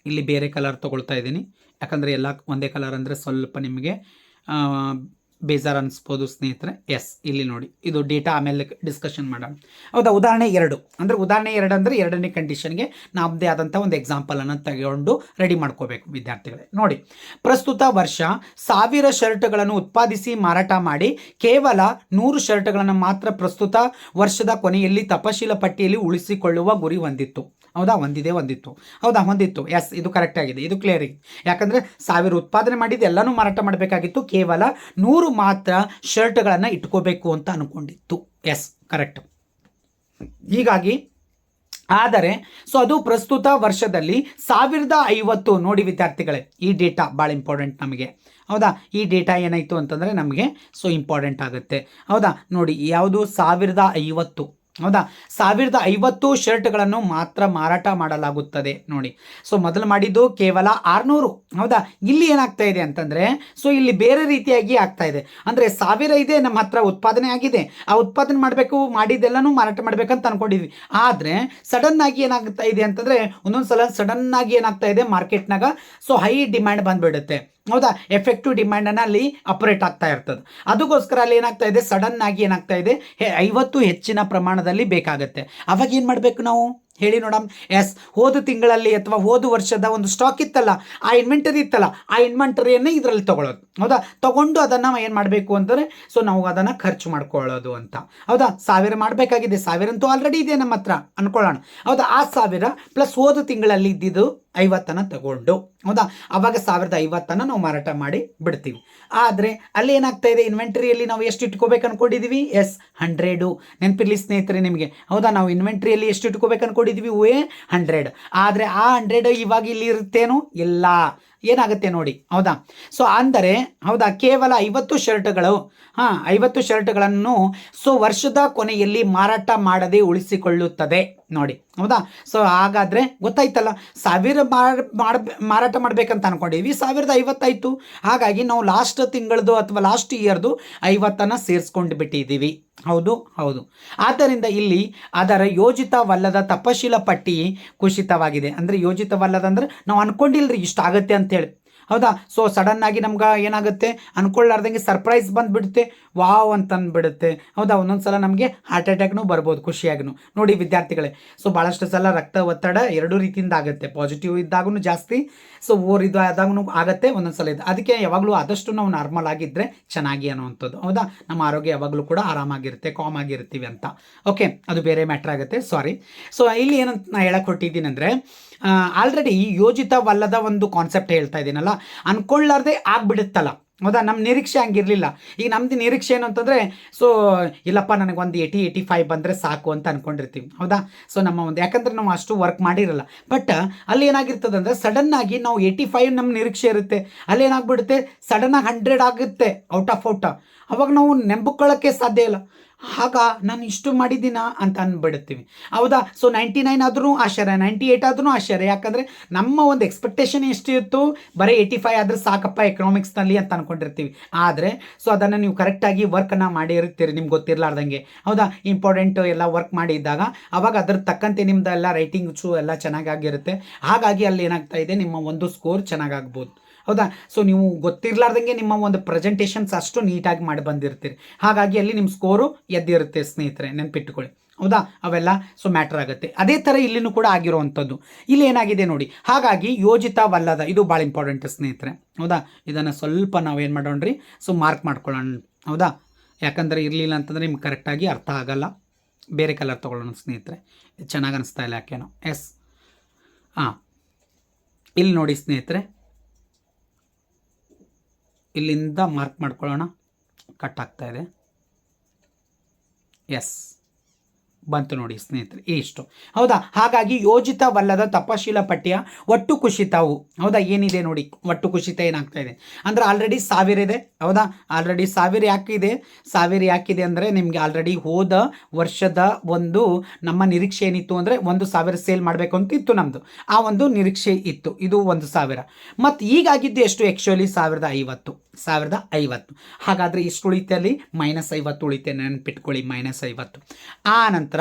ಇಲ್ಲಿ ಬೇರೆ ಕಲರ್ ತೊಗೊಳ್ತಾ ಇದ್ದೀನಿ. ಯಾಕಂದರೆ ಎಲ್ಲ ಒಂದೇ ಕಲರ್ ಅಂದರೆ ಸ್ವಲ್ಪ ನಿಮಗೆ ಬೇಜಾರು ಅನಿಸ್ಬೋದು ಸ್ನೇಹಿತರೆ. ಎಸ್ ಇಲ್ಲಿ ನೋಡಿ. ಇದು ಡೇಟಾ ಆಮೇಲೆ ಡಿಸ್ಕಷನ್ ಮಾಡೋಣ. ಹೌದಾ? ಉದಾಹರಣೆ ಎರಡು. ಅಂದರೆ ಉದಾಹರಣೆ ಎರಡು ಅಂದರೆ ಎರಡನೇ ಕಂಡೀಷನ್ಗೆ ನಮ್ಮದೇ ಆದಂಥ ಒಂದು ಎಕ್ಸಾಂಪಲನ್ನು ತಗೊಂಡು ರೆಡಿ ಮಾಡ್ಕೋಬೇಕು ವಿದ್ಯಾರ್ಥಿಗಳೇ. ನೋಡಿ. ಪ್ರಸ್ತುತ ವರ್ಷ ಸಾವಿರ ಶರ್ಟ್ಗಳನ್ನು ಉತ್ಪಾದಿಸಿ ಮಾರಾಟ ಮಾಡಿ ಕೇವಲ ನೂರು ಶರ್ಟ್ಗಳನ್ನು ಮಾತ್ರ ಪ್ರಸ್ತುತ ವರ್ಷದ ಕೊನೆಯಲ್ಲಿ ತಪಶೀಲ ಪಟ್ಟಿಯಲ್ಲಿ ಉಳಿಸಿಕೊಳ್ಳುವ ಗುರಿ ಹೊಂದಿತ್ತು. ಹೌದಾ? ಒಂದಿದೆ ಒಂದಿತ್ತು ಹೌದಾ? ಹೊಂದಿತ್ತು. ಎಸ್ ಇದು ಕರೆಕ್ಟ್ ಆಗಿದೆ. ಇದು ಕ್ಲಿಯರ್ ಯಾಕಂದ್ರೆ ಯಾಕಂದರೆ ಸಾವಿರ ಉತ್ಪಾದನೆ ಮಾಡಿದ್ದು ಎಲ್ಲನೂ ಮಾರಾಟ ಮಾಡಬೇಕಾಗಿತ್ತು. ಕೇವಲ ನೂರು ಮಾತ್ರ ಶರ್ಟ್ಗಳನ್ನು ಇಟ್ಕೋಬೇಕು ಅಂತ ಅನ್ಕೊಂಡಿತ್ತು. ಎಸ್ ಕರೆಕ್ಟ್ ಹೀಗಾಗಿ, ಆದರೆ ಸೊ ಅದು ಪ್ರಸ್ತುತ ವರ್ಷದಲ್ಲಿ ಸಾವಿರದ ಐವತ್ತು ನೋಡಿ ವಿದ್ಯಾರ್ಥಿಗಳೇ, ಈ ಡೇಟಾ ಭಾಳ ಇಂಪಾರ್ಟೆಂಟ್ ನಮಗೆ. ಹೌದಾ? ಈ ಡೇಟಾ ಏನಾಯಿತು ಅಂತಂದರೆ ನಮಗೆ ಸೊ ಇಂಪಾರ್ಟೆಂಟ್ ಆಗುತ್ತೆ. ಹೌದಾ? ನೋಡಿ, ಯಾವುದು ಸಾವಿರದ ಐವತ್ತು? ಹೌದಾ? ಸಾವಿರದ ಐವತ್ತು ಶರ್ಟ್ಗಳನ್ನು ಮಾತ್ರ ಮಾರಾಟ ಮಾಡಲಾಗುತ್ತದೆ ನೋಡಿ. ಸೊ ಮೊದಲು ಮಾಡಿದ್ದು ಕೇವಲ ಆರುನೂರು. ಹೌದಾ? ಇಲ್ಲಿ ಏನಾಗ್ತಾ ಇದೆ ಅಂತಂದರೆ ಸೊ ಇಲ್ಲಿ ಬೇರೆ ರೀತಿಯಾಗಿ ಆಗ್ತಾ ಇದೆ. ಅಂದರೆ, ಸಾವಿರ ಇದೆ, ನಮ್ಮ ಹತ್ರ ಉತ್ಪಾದನೆ ಆಗಿದೆ. ಆ ಉತ್ಪಾದನೆ ಮಾಡಬೇಕು, ಮಾಡಿದ್ದೆಲ್ಲನೂ ಮಾರಾಟ ಮಾಡಬೇಕಂತ ಅನ್ಕೊಂಡಿದ್ವಿ. ಆದರೆ ಸಡನ್ ಆಗಿ ಏನಾಗ್ತಾ ಇದೆ ಅಂತಂದರೆ ಒಂದೊಂದು ಸಲ ಸಡನ್ ಆಗಿ ಏನಾಗ್ತಾ ಇದೆ ಮಾರ್ಕೆಟ್ನಾಗ ಸೊ ಹೈ ಡಿಮ್ಯಾಂಡ್ ಬಂದ್ಬಿಡುತ್ತೆ. ಹೌದಾ? ಎಫೆಕ್ಟಿವ್ ಡಿಮ್ಯಾಂಡನ್ನು ಅಲ್ಲಿ ಆಪರೇಟ್ ಆಗ್ತಾ ಇರ್ತದೆ. ಅದಕ್ಕೋಸ್ಕರ ಅಲ್ಲಿ ಏನಾಗ್ತಾ ಇದೆ? ಸಡನ್ ಆಗಿ ಏನಾಗ್ತಾ ಇದೆ? ಐವತ್ತು ಹೆಚ್ಚಿನ ಪ್ರಮಾಣದಲ್ಲಿ ಬೇಕಾಗುತ್ತೆ. ಅವಾಗ ಏನು ಮಾಡಬೇಕು ನಾವು? ಹೇಳಿ ನೋಡಮ್. ಎಸ್ ಹೋದ ತಿಂಗಳಲ್ಲಿ ಅಥವಾ ಹೋದ ವರ್ಷದ ಒಂದು ಸ್ಟಾಕ್ ಇತ್ತಲ್ಲ, ಆ ಇನ್ವೆಂಟರಿ ಇತ್ತಲ್ಲ, ಆ ಇನ್ವೆಂಟರಿಯನ್ನೇ ಇದರಲ್ಲಿ ತಗೊಳ್ಳೋದು. ಹೌದಾ? ತಗೊಂಡು ಅದನ್ನು ಏನು ಮಾಡಬೇಕು ಅಂದರೆ ಸೊ ನಾವು ಅದನ್ನು ಖರ್ಚು ಮಾಡ್ಕೊಳ್ಳೋದು ಅಂತ. ಹೌದಾ? ಸಾವಿರ ಮಾಡಬೇಕಾಗಿದೆ. ಸಾವಿರ ಅಂತೂ ಆಲ್ರೆಡಿ ಇದೆ ನಮ್ಮ ಹತ್ರ. ಅನ್ಕೊಳ್ಳೋಣ. ಹೌದಾ? ಆ ಸಾವಿರ ಪ್ಲಸ್ ಹೋದ ತಿಂಗಳಲ್ಲಿ ಇದ್ದಿದ್ದು ಐವತ್ತನ್ನು ತಗೊಂಡು, ಹೌದಾ? ಅವಾಗ ಸಾವಿರದ ಐವತ್ತನ್ನು ನಾವು ಮಾರಾಟ ಮಾಡಿ ಬಿಡ್ತೀವಿ. ಆದರೆ ಅಲ್ಲಿ ಏನಾಗ್ತಾ ಇದೆ? ಇನ್ವೆಂಟ್ರಿಯಲ್ಲಿ ನಾವು ಎಷ್ಟು ಇಟ್ಕೋಬೇಕು ಅನ್ಕೊಂಡಿದ್ದೀವಿ ಎಸ್ ಹಂಡ್ರೆಡು ನೆನಪಿರ್ಲಿ ಸ್ನೇಹಿತರೆ ನಿಮಗೆ. ಹೌದಾ? ನಾವು ಇನ್ವೆಂಟ್ರಿಯಲ್ಲಿ ಎಷ್ಟು ಇಟ್ಕೋಬೇಕು ಅನ್ಕೊಂಡಿದ್ದೀವಿ ವೇ ಹಂಡ್ರೆಡ್ ಆದರೆ ಆ ಹಂಡ್ರೆಡ್ ಇವಾಗ ಇಲ್ಲಿ ಇರುತ್ತೇನೋ? ಇಲ್ಲ. ಏನಾಗುತ್ತೆ ನೋಡಿ? ಹೌದಾ? ಸೊ ಅಂದರೆ, ಹೌದಾ? ಕೇವಲ ಐವತ್ತು ಶರ್ಟ್ಗಳು, ಹಾಂ, ಐವತ್ತು ಶರ್ಟ್ಗಳನ್ನು, ಸೊ, ವರ್ಷದ ಕೊನೆಯಲ್ಲಿ ಮಾರಾಟ ಮಾಡದೆ ಉಳಿಸಿಕೊಳ್ಳುತ್ತದೆ. ನೋಡಿ. ಹೌದಾ? ಸೊ ಹಾಗಾದರೆ ಗೊತ್ತಾಯ್ತಲ್ಲ? ಸಾವಿರ ಮಾಡ ಮಾರಾಟ ಮಾಡಬೇಕಂತ ಅಂದ್ಕೊಂಡಿವಿ ಸಾವಿರದ ಐವತ್ತಾಯಿತು. ಹಾಗಾಗಿ ನಾವು ಲಾಸ್ಟ್ ತಿಂಗಳದು ಅಥವಾ ಲಾಸ್ಟ್ ಇಯರ್ದು ಐವತ್ತನ್ನು ಸೇರಿಸ್ಕೊಂಡು ಬಿಟ್ಟಿದ್ದೀವಿ ಹೌದು? ಹೌದು. ಆದ್ದರಿಂದ ಇಲ್ಲಿ ಅದರ ಯೋಜಿತವಲ್ಲದ ತಪಶೀಲ ಪಟ್ಟಿ ಕುಸಿತವಾಗಿದೆ. ಅಂದರೆ ಯೋಜಿತವಲ್ಲದ ಅಂದ್ರೆ ನಾವು ಅನ್ಕೊಂಡಿಲ್ರಿ ಇಷ್ಟ ಆಗುತ್ತೆ ಅಂತೇಳಿ ಹೌದಾ? ಸೊ ಸಡನ್ನಾಗಿ ನಮ್ಗೆ ಏನಾಗುತ್ತೆ? ಅನ್ಕೊಳ್ಳಾರ್ದಂಗೆ ಸರ್ಪ್ರೈಸ್ ಬಂದುಬಿಡುತ್ತೆ. ವಾವ್ ಅಂತ ಅಂದ್ಬಿಡುತ್ತೆ ಹೌದಾ? ಒಂದೊಂದು ಸಲ ನಮಗೆ ಹಾರ್ಟ್ ಅಟ್ಯಾಕ್ನು ಬರ್ಬೋದು ಖುಷಿಯಾಗೂ ನೋಡಿ ವಿದ್ಯಾರ್ಥಿಗಳೇ ಸೊ ಭಾಳಷ್ಟು ಸಲ ರಕ್ತ ಒತ್ತಡ ಎರಡೂ ರೀತಿಯಿಂದ ಆಗುತ್ತೆ. ಪಾಸಿಟಿವ್ ಇದ್ದಾಗೂ ಜಾಸ್ತಿ ಸೊ ಓರ್ ಇದು ಆದಾಗೂ ಆಗುತ್ತೆ ಒಂದೊಂದು ಸಲ ಇದು. ಅದಕ್ಕೆ ಯಾವಾಗಲೂ ಆದಷ್ಟು ನಾವು ನಾರ್ಮಲ್ ಆಗಿದ್ದರೆ ಚೆನ್ನಾಗಿ ಅನ್ನುವಂಥದ್ದು. ಹೌದಾ? ನಮ್ಮ ಆರೋಗ್ಯ ಯಾವಾಗಲೂ ಕೂಡ ಆರಾಮಾಗಿರುತ್ತೆ ಕಾಮ್ ಆಗಿರ್ತೀವಿ ಅಂತ. ಓಕೆ ಅದು ಬೇರೆ ಮ್ಯಾಟ್ರ್ ಆಗುತ್ತೆ ಸಾರಿ ಸೊ ಇಲ್ಲಿ ಏನಂತ ನಾ ಹೇಳಕ್ಕೆ ಹೊಟ್ಟಿದ್ದೀನಿ ಅಂದರೆ ಆಲ್ರೆಡಿ ಯೋಜಿತವಲ್ಲದ ಒಂದು ಕಾನ್ಸೆಪ್ಟ್ ಹೇಳ್ತಾ ಇದ್ದೀನಲ್ಲ? ಅನ್ಕೊಳ್ಳಾರ್ದೆ ಆಗ್ಬಿಡುತ್ತಲ್ಲ. ಹೌದಾ? ನಮ್ಮ ನಿರೀಕ್ಷೆ ಹಂಗಿರಲಿಲ್ಲ. ಈಗ ನಮ್ಮದು ನಿರೀಕ್ಷೆ ಏನು ಅಂತಂದರೆ ಸೊ ಇಲ್ಲಪ್ಪ, ನನಗೆ ಒಂದು ಏಯ್ಟಿ ಏಯ್ಟಿ ಫೈವ್ ಬಂದರೆ ಸಾಕು ಅಂತ ಅಂದ್ಕೊಂಡಿರ್ತೀವಿ ಹೌದಾ? ಸೊ ನಮ್ಮ ಒಂದು, ಯಾಕಂದ್ರೆ ನಾವು ಅಷ್ಟು ವರ್ಕ್ ಮಾಡಿರಲ್ಲ. ಬಟ್ ಅಲ್ಲಿ ಏನಾಗಿರ್ತದೆ ಅಂದರೆ ಸಡನ್ನಾಗಿ ನಾವು ಏಯ್ಟಿ ಫೈವ್ ನಮ್ಮ ನಿರೀಕ್ಷೆ ಇರುತ್ತೆ. ಅಲ್ಲಿ ಏನಾಗ್ಬಿಡುತ್ತೆ? ಸಡನ್ನಾಗಿ ಹಂಡ್ರೆಡ್ ಆಗುತ್ತೆ ಔಟ್ ಆಫ್ ಔಟ್ ಅವಾಗ ನಾವು ನೆಂಬುಕೊಳ್ಳೋಕ್ಕೆ ಸಾಧ್ಯ ಇಲ್ಲ. ಆಗ ನಾನು ಇಷ್ಟು ಮಾಡಿದ್ದೀನ ಅಂತ ಅನ್ಬಿಡುತ್ತೀವಿ. ಹೌದಾ? ಸೊ ನೈಂಟಿ ನೈನ್ ಆದ್ರೂ ಆಶ್ಚರ್ಯ ನೈಂಟಿ ಏಯ್ಟ್ ಆದ್ರೂ ಆಶ್ಚರ್ಯ. ಯಾಕಂದರೆ ನಮ್ಮ ಒಂದು ಎಕ್ಸ್ಪೆಕ್ಟೇಷನ್ ಎಷ್ಟಿತ್ತು ಬರೀ ಏಯ್ಟಿ ಫೈವ್ ಆದರೆ ಸಾಕಪ್ಪ ಎಕನಾಮಿಕ್ಸ್ನಲ್ಲಿ ಅಂತ ಅನ್ಕೊಂಡಿರ್ತೀವಿ. ಆದರೆ ಸೊ ಅದನ್ನು ನೀವು ಕರೆಕ್ಟಾಗಿ ವರ್ಕನ್ನು ಮಾಡಿರ್ತೀರಿ ನಿಮ್ಗೆ ಗೊತ್ತಿರಲಾರ್ದಂಗೆ. ಹೌದಾ? ಇಂಪಾರ್ಟೆಂಟ್ ಎಲ್ಲ ವರ್ಕ್ ಮಾಡಿದ್ದಾಗ ಅವಾಗ ಅದ್ರ ತಕ್ಕಂತೆ ನಿಮ್ದು ಎಲ್ಲ ರೈಟಿಂಗ್ಸು ಎಲ್ಲ ಚೆನ್ನಾಗಾಗಿರುತ್ತೆ. ಹಾಗಾಗಿ ಅಲ್ಲಿ ಏನಾಗ್ತಾ ಇದೆ? ನಿಮ್ಮ ಒಂದು ಸ್ಕೋರ್ ಚೆನ್ನಾಗಾಗ್ಬೋದು. ಹೌದಾ? ಸೊ ನೀವು ಗೊತ್ತಿರ್ಲಾರ್ದಂಗೆ ನಿಮ್ಮ ಒಂದು ಪ್ರೆಸೆಂಟೇಷನ್ಸ್ ಅಷ್ಟು ನೀಟಾಗಿ ಮಾಡಿ ಬಂದಿರ್ತೀರಿ. ಹಾಗಾಗಿ ಅಲ್ಲಿ ನಿಮ್ಮ ಸ್ಕೋರು ಎದ್ದಿರುತ್ತೆ ಸ್ನೇಹಿತರೆ ನೆನ್ಪಿಟ್ಟುಕೊಳ್ಳಿ ಹೌದಾ? ಅವೆಲ್ಲ ಸೊ ಮ್ಯಾಟರ್ ಆಗುತ್ತೆ. ಅದೇ ಥರ ಇಲ್ಲಿನೂ ಕೂಡ ಆಗಿರುವಂಥದ್ದು. ಇಲ್ಲಿ ಏನಾಗಿದೆ ನೋಡಿ, ಹಾಗಾಗಿ ಯೋಜಿತವಲ್ಲದ, ಇದು ಭಾಳ ಇಂಪಾರ್ಟೆಂಟ್ ಸ್ನೇಹಿತರೆ. ಹೌದಾ? ಇದನ್ನು ಸ್ವಲ್ಪ ನಾವೇನು ಮಾಡೋಣ್ರಿ? ಸೊ ಮಾರ್ಕ್ ಮಾಡ್ಕೊಳ್ಳೋಣ. ಹೌದಾ? ಯಾಕಂದರೆ ಇರಲಿಲ್ಲ ಅಂತಂದರೆ ನಿಮ್ಗೆ ಕರೆಕ್ಟಾಗಿ ಅರ್ಥ ಆಗಲ್ಲ. ಬೇರೆ ಕಲರ್ ತೊಗೊಳ್ಳೋಣ ಸ್ನೇಹಿತರೆ. ಚೆನ್ನಾಗಿ ಅನಿಸ್ತಾ ಇಲ್ಲ ಯಾಕೇನೋ. ಎಸ್ ಹಾಂ ಇಲ್ಲಿ ನೋಡಿ ಸ್ನೇಹಿತರೆ ಇಲ್ಲಿಂದ ಮಾರ್ಕ್ ಮಾಡ್ಕೊಳ್ಳೋಣ. ಕಟ್ ಆಗ್ತಾ ಇದೆ. ಎಸ್ ಬಂತು ನೋಡಿ ಸ್ನೇಹಿತರೆ, ಇಷ್ಟು. ಹೌದಾ? ಹಾಗಾಗಿ ಯೋಜಿತವಲ್ಲದ ತಪಶೀಲ ಪಠ್ಯ ಒಟ್ಟು ಕುಸಿತವು ಹೌದಾ? ಏನಿದೆ ನೋಡಿ, ಒಟ್ಟು ಕುಸಿತ ಏನಾಗ್ತಾ ಇದೆ? ಅಂದರೆ ಆಲ್ರೆಡಿ ಸಾವಿರ ಇದೆ. ಹೌದಾ? ಆಲ್ರೆಡಿ ಸಾವಿರ ಯಾಕಿದೆ? ಸಾವಿರ ಯಾಕಿದೆ ಅಂದರೆ ನಿಮಗೆ ಆಲ್ರೆಡಿ ಹೋದ ವರ್ಷದ ಒಂದು ನಮ್ಮ ನಿರೀಕ್ಷೆ ಏನಿತ್ತು ಅಂದರೆ ಒಂದು ಸಾವಿರ ಸೇಲ್ ಮಾಡಬೇಕು ಅಂತ ಇತ್ತು ನಮ್ಮದು ಆ ಒಂದು ನಿರೀಕ್ಷೆ ಇತ್ತು. ಇದು ಒಂದು ಸಾವಿರ. ಮತ್ತು ಈಗಾಗಿದ್ದು ಎಷ್ಟು? ಆ್ಯಕ್ಚುಲಿ ಸಾವಿರದ ಐವತ್ತು. ಸಾವಿರದ ಐವತ್ತು. ಹಾಗಾದರೆ ಇಷ್ಟು ಉಳಿತೆಯಲ್ಲಿ ಮೈನಸ್ ಐವತ್ತು ಉಳಿತೆ ನೆನಪಿಟ್ಕೊಳ್ಳಿ ಮೈನಸ್ ಐವತ್ತು. ಆ ನಂತರ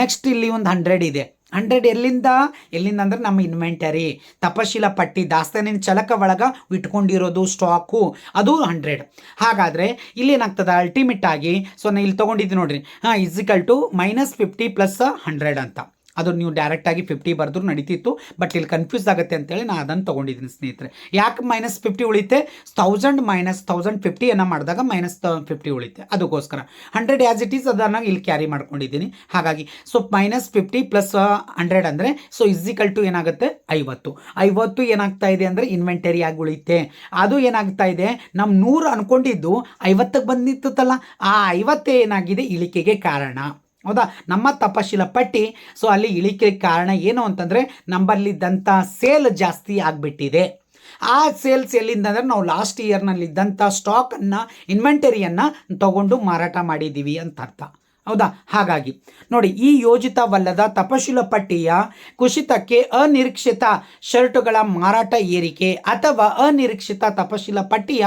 ನೆಕ್ಸ್ಟ್ ಇಲ್ಲಿ ಒಂದು ಹಂಡ್ರೆಡ್ ಇದೆ. ಹಂಡ್ರೆಡ್ ಎಲ್ಲಿಂದ? ಎಲ್ಲಿಂದ ಅಂದರೆ ನಮ್ಮ ಇನ್ವೆಂಟರಿ ತಪಶೀಲ ಪಟ್ಟಿ, ದಾಸ್ತಾನಿನ ಚಲಕ ಒಳಗ ಇಟ್ಕೊಂಡಿರೋದು ಸ್ಟಾಕು ಅದು ಹಂಡ್ರೆಡ್ ಹಾಗಾದರೆ ಇಲ್ಲಿ ಏನಾಗ್ತದೆ? ಅಲ್ಟಿಮೇಟ್ ಆಗಿ ಸೊ ನಾನು ಇಲ್ಲಿ ತೊಗೊಂಡಿದ್ದು ನೋಡಿರಿ. ಹಾಂ is equal to minus fifty plus hundred ಅಂತ. ಅದು ನೀವು ಡೈರೆಕ್ಟಾಗಿ ಫಿಫ್ಟಿ ಬರೆದ್ರು ನಡೀತಿತ್ತು ಬಟ್ ಇಲ್ಲಿ ಕನ್ಫ್ಯೂಸ್ ಆಗುತ್ತೆ ಅಂತೇಳಿ ನಾನು ಅದನ್ನು ತೊಗೊಂಡಿದ್ದೀನಿ ಸ್ನೇಹಿತರೆ. ಯಾಕೆ ಮೈನಸ್ ಫಿಫ್ಟಿ ಉಳಿತೆ? ತೌಸಂಡ್ ಮೈನಸ್ ತೌಸಂಡ್ ಫಿಫ್ಟಿಯನ್ನು ಮಾಡಿದಾಗ ಮೈನಸ್ ಫಿಫ್ಟಿ ಉಳಿತೆ. ಅದಕ್ಕೋಸ್ಕರ. ಹಂಡ್ರೆಡ್ ಆ್ಯಸ್ ಇಟ್ ಈಸ್ ಅದನ್ನು ಇಲ್ಲಿ ಕ್ಯಾರಿ ಮಾಡ್ಕೊಂಡಿದ್ದೀನಿ. ಹಾಗಾಗಿ so minus fifty plus hundred ಅಂದರೆ ಸೊ ಇಸಿಕಲ್ ಟು ಏನಾಗುತ್ತೆ? ಐವತ್ತು. ಐವತ್ತು ಏನಾಗ್ತಾ ಇದೆ ಅಂದರೆ ಇನ್ವೆಂಟರಿ ಆಗಿ ಉಳಿತೆ. ಅದು ಏನಾಗ್ತಾ ಇದೆ? ನಮ್ಮ ನೂರು ಅಂದ್ಕೊಂಡಿದ್ದು ಐವತ್ತಕ್ಕೆ ಬಂದಿತ್ತಲ್ಲ. ಆ ಐವತ್ತೇ ಏನಾಗಿದೆ? ಇಳಿಕೆಗೆ ಕಾರಣ. ಹೌದಾ? ನಮ್ಮ ತಪಶೀಲ ಪಟ್ಟಿ. ಸೊ ಅಲ್ಲಿ ಇಳಿಕೆ ಕಾರಣ ಏನು ಅಂತಂದರೆ, ನಂಬಲ್ಲಿದ್ದಂಥ ಸೇಲ್ ಜಾಸ್ತಿ ಆಗಿಬಿಟ್ಟಿದೆ. ಆ ಸೇಲ್ಸ್ ಎಲ್ಲಿಂದ ನಾವು ಲಾಸ್ಟ್ ಇಯರ್ನಲ್ಲಿದ್ದಂಥ ಸ್ಟಾಕನ್ನು ಇನ್ವೆಂಟರಿಯನ್ನು ತಗೊಂಡು ಮಾರಾಟ ಮಾಡಿದ್ದೀವಿ ಅಂತ ಅರ್ಥ. ಹೌದಾ? ಹಾಗಾಗಿ, ನೋಡಿ, ಈ ಯೋಜಿತವಲ್ಲದ ತಪಶೀಲ ಪಟ್ಟಿಯ ಕುಸಿತಕ್ಕೆ ಅನಿರೀಕ್ಷಿತ ಶರ್ಟುಗಳ ಮಾರಾಟ ಏರಿಕೆ ಅಥವಾ ಅನಿರೀಕ್ಷಿತ ತಪಶೀಲ ಪಟ್ಟಿಯ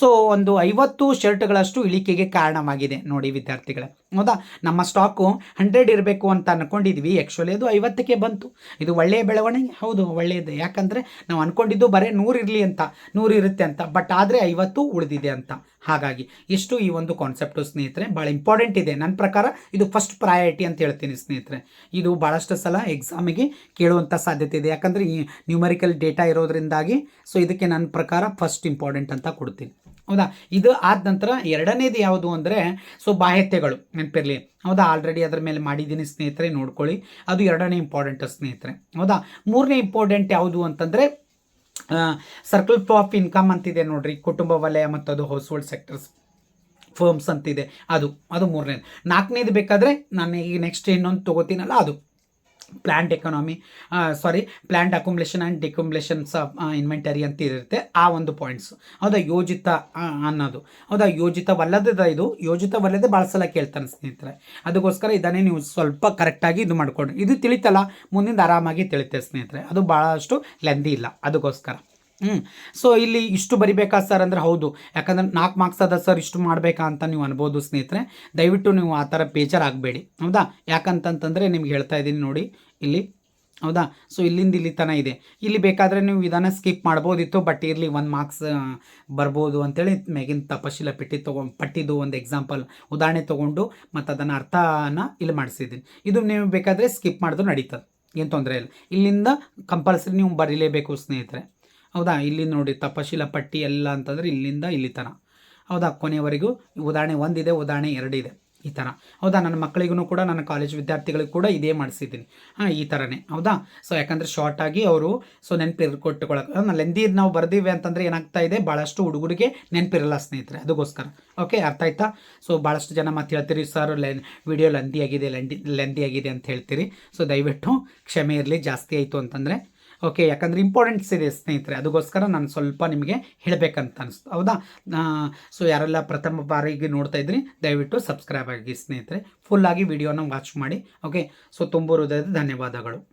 ಸೊ ಒಂದು ಐವತ್ತು ಶರ್ಟ್ಗಳಷ್ಟು ಇಳಿಕೆಗೆ ಕಾರಣವಾಗಿದೆ. ನೋಡಿ, ವಿದ್ಯಾರ್ಥಿಗಳೇ. ಹೌದಾ? ನಮ್ಮ ಸ್ಟಾಕು ಹಂಡ್ರೆಡ್ ಇರಬೇಕು ಅಂತ ಅಂದ್ಕೊಂಡಿದ್ವಿ ಆ್ಯಕ್ಚುಲಿ ಅದು ಐವತ್ತಕ್ಕೆ ಬಂತು. ಇದು ಒಳ್ಳೆಯ ಬೆಳವಣಿಗೆ. ಹೌದು ಒಳ್ಳೆಯದು ಯಾಕಂದರೆ ನಾವು ಅಂದ್ಕೊಂಡಿದ್ದು ಬರೀ ನೂರು ಇರಲಿ ಅಂತ, ನೂರು ಇರುತ್ತೆ ಅಂತ. ಬಟ್ ಆದರೆ ಐವತ್ತು ಉಳಿದಿದೆ ಅಂತ. ಹಾಗಾಗಿ ಇಷ್ಟು ಈ ಒಂದು ಕಾನ್ಸೆಪ್ಟು ಸ್ನೇಹಿತರೆ. ಭಾಳ ಇಂಪಾರ್ಟೆಂಟ್ ಇದೆ. ನನ್ನ ಪ್ರಕಾರ ಇದು ಫಸ್ಟ್ ಪ್ರಯಾರಿಟಿ ಅಂತ ಹೇಳ್ತೀನಿ ಸ್ನೇಹಿತರೆ. ಇದು ಭಾಳಷ್ಟು ಸಲ ಎಕ್ಸಾಮಿಗೆ ಕೇಳುವಂಥ ಸಾಧ್ಯತೆ ಇದೆ. ಯಾಕಂದರೆ ಈ ನ್ಯೂಮರಿಕಲ್ ಡೇಟಾ ಇರೋದ್ರಿಂದಾಗಿ ಸೊ ಇದಕ್ಕೆ ನನ್ನ ಪ್ರಕಾರ ಫಸ್ಟ್ ಇಂಪಾರ್ಟೆಂಟ್ ಅಂತ ಕೊಡ್ತೀನಿ. ಹೌದಾ? ಇದು ಆದ ನಂತರ ಎರಡನೇದು ಯಾವುದು ಅಂದರೆ ಸೊ ಬಾಹ್ಯತೆಗಳು ನೆನಪಿರಲಿ. ಹೌದಾ? ಆಲ್ರೆಡಿ ಅದರ ಮೇಲೆ ಮಾಡಿದ್ದೀನಿ ಸ್ನೇಹಿತರೆ, ನೋಡ್ಕೊಳ್ಳಿ. ಅದು ಎರಡನೇ ಇಂಪಾರ್ಟೆಂಟ್ ಸ್ನೇಹಿತರೆ. ಹೌದಾ? ಮೂರನೇ ಇಂಪಾರ್ಟೆಂಟ್ ಯಾವುದು ಅಂತಂದರೆ ಸರ್ಕಲ್ ಆಫ್ ಇನ್ಕಮ್ ಅಂತಿದೆ ನೋಡ್ರಿ. ಕುಟುಂಬ ವಲಯ ಮತ್ತು ಅದು ಹೌಸ್ ಹೋಲ್ಡ್ ಸೆಕ್ಟರ್ಸ್ ಫರ್ಮ್ಸ್ ಅಂತಿದೆ. ಅದು ಅದು ಮೂರನೇದು. ನಾಲ್ಕನೇದು ಬೇಕಾದರೆ, ನಾನು ಈಗ ನೆಕ್ಸ್ಟ್ ಇನ್ನೊಂದು ತೊಗೋತೀನಲ್ಲ, ಅದು. Plant economy sorry plant accumulation and of inventory ಅಂತ ಇರುತ್ತೆ. ಆ ಒಂದು ಪಾಯಿಂಟ್ಸ್ ಹೌದಾ, ಯೋಜಿತ ಅನ್ನೋದು. ಹೌದಾ ಯೋಜಿತವಲ್ಲದ ಇದು, ಯೋಜಿತವಲ್ಲದೆ ಭಾಳ ಸಲ ಕೇಳ್ತಾನೆ ಸ್ನೇಹಿತರೆ. ಅದಕ್ಕೋಸ್ಕರ ಇದನ್ನೇ ನೀವು ಸ್ವಲ್ಪ ಕರೆಕ್ಟಾಗಿ ಇದು ಮಾಡ್ಕೊಂಡು ಇದು ತಿಳಿತಲ್ಲ, ಮುಂದಿಂದ ಆರಾಮಾಗಿ ತಿಳಿತೆ ಸ್ನೇಹಿತರೆ. ಅದು ಭಾಳಷ್ಟು ಲೆಂದಿ ಇಲ್ಲ. ಅದಕ್ಕೋಸ್ಕರ. ಹ್ಞೂ ಸೊ ಇಲ್ಲಿ ಇಷ್ಟು ಬರಿಬೇಕಾ ಸರ್ ಅಂದರೆ ಹೌದು. ಯಾಕಂದ್ರೆ ನಾಲ್ಕು ಮಾರ್ಕ್ಸ್ ಅದ ಸರ್ ಇಷ್ಟು ಮಾಡಬೇಕಾ ಅಂತ ನೀವು ಅನ್ಬೋದು ಸ್ನೇಹಿತರೆ. ದಯವಿಟ್ಟು ನೀವು ಆ ಥರ ಬೇಜಾರಾಗಬೇಡಿ. ಹೌದಾ? ಯಾಕಂತಂತಂದರೆ ನಿಮ್ಗೆ ಹೇಳ್ತಾ ಇದ್ದೀನಿ ನೋಡಿ ಇಲ್ಲಿ. ಹೌದಾ? ಸೊ ಇಲ್ಲಿಂದ ಇಲ್ಲಿ ತನ ಇದೆ. ಇಲ್ಲಿ ಬೇಕಾದರೆ ನೀವು ಇದನ್ನು ಸ್ಕಿಪ್ ಮಾಡ್ಬೋದಿತ್ತು ಬಟ್ ಇರಲಿ ಒಂದು ಮಾರ್ಕ್ಸ್ ಬರ್ಬೋದು ಅಂತೇಳಿ ಮೇಗಿನ ತಪಶೀಲ ಪೆಟ್ಟಿ ತೊಗೊಂಡು ಪಟ್ಟಿದ್ದು ಒಂದು ಎಕ್ಸಾಂಪಲ್ ಉದಾಹರಣೆ ತೊಗೊಂಡು ಮತ್ತು ಅದನ್ನು ಅರ್ಥನ ಇಲ್ಲಿ ಮಾಡಿಸಿದ್ದೀನಿ. ಇದು ನೀವು ಬೇಕಾದರೆ ಸ್ಕಿಪ್ ಮಾಡಿದ್ರು ನಡೀತದೆ. ಏನು ತೊಂದರೆ ಇಲ್ಲ. ಇಲ್ಲಿಂದ ಕಂಪಲ್ಸರಿ ನೀವು ಬರೀಲೇಬೇಕು ಸ್ನೇಹಿತರೆ. ಹೌದಾ? ಇಲ್ಲಿ ನೋಡಿ, ತಪಶೀಲ ಪಟ್ಟಿ ಎಲ್ಲ ಅಂತಂದರೆ ಇಲ್ಲಿಂದ ಇಲ್ಲಿ ತನ. ಹೌದಾ? ಕೊನೆಯವರೆಗೂ ಉದಾಹರಣೆ ಒಂದಿದೆ, ಉದಾಹರಣೆ ಎರಡಿದೆ. ಈ ಥರ ಹೌದಾ? ನನ್ನ ಮಕ್ಕಳಿಗೂ ಕೂಡ, ನನ್ನ ಕಾಲೇಜ್ ವಿದ್ಯಾರ್ಥಿಗಳಿಗೂ ಕೂಡ ಇದೇ ಮಾಡಿಸಿದ್ದೀನಿ. ಹಾಂ, ಈ ಥರನೇ ಹೌದಾ? ಸೊ ಯಾಕಂದರೆ ಶಾರ್ಟಾಗಿ ಅವರು ಸೊ ನಾನು ಲೆಂದಿ ನಾವು ಬರ್ದೀವಿ ಅಂತಂದರೆ ಏನಾಗ್ತಾ ಇದೆ? ಭಾಳಷ್ಟು ಹುಡುಗರಿಗೆ ನೆನಪಿರಲ್ಲ ಸ್ನೇಹಿತರೆ ಅದಕ್ಕೋಸ್ಕರ ಓಕೆ ಅರ್ಥ ಆಯ್ತಾ? ಸೊ ಭಾಳಷ್ಟು ಜನ ಮತ್ತೆ ಹೇಳ್ತೀರಿ, ಸರ್, ಲೆನ್ ವಿಡಿಯೋ ಲೆಂದಿ ಆಗಿದೆ ಲೆಂಡಿ ಲೆಂದಿ ಆಗಿದೆ ಅಂತ ಹೇಳ್ತೀರಿ. ಸೊ ದಯವಿಟ್ಟು ಕ್ಷಮೆ ಇರಲಿ, ಜಾಸ್ತಿ ಆಯಿತು ಅಂತಂದರೆ ಓಕೆ ಯಾಕಂದರೆ ಇಂಪಾರ್ಟೆಂಟ್ ಇದೆ ಸ್ನೇಹಿತರೆ ಅದಕ್ಕೋಸ್ಕರ ನಾನು ಸ್ವಲ್ಪ ನಿಮಗೆ ಹೇಳಬೇಕಂತ ಅನಿಸ್ತು. ಹೌದಾ? ಸೊ ಯಾರೆಲ್ಲ ಪ್ರಥಮ ಬಾರಿಗೆ ನೋಡ್ತಾ ಇದ್ರಿ, ದಯವಿಟ್ಟು ಸಬ್ಸ್ಕ್ರೈಬ್ ಆಗಿ ಸ್ನೇಹಿತರೆ. ಫುಲ್ಲಾಗಿ ವಿಡಿಯೋನ ವಾಚ್ ಮಾಡಿ ಓಕೆ ಸೊ ತುಂಬ ಧನ್ಯವಾದಗಳು.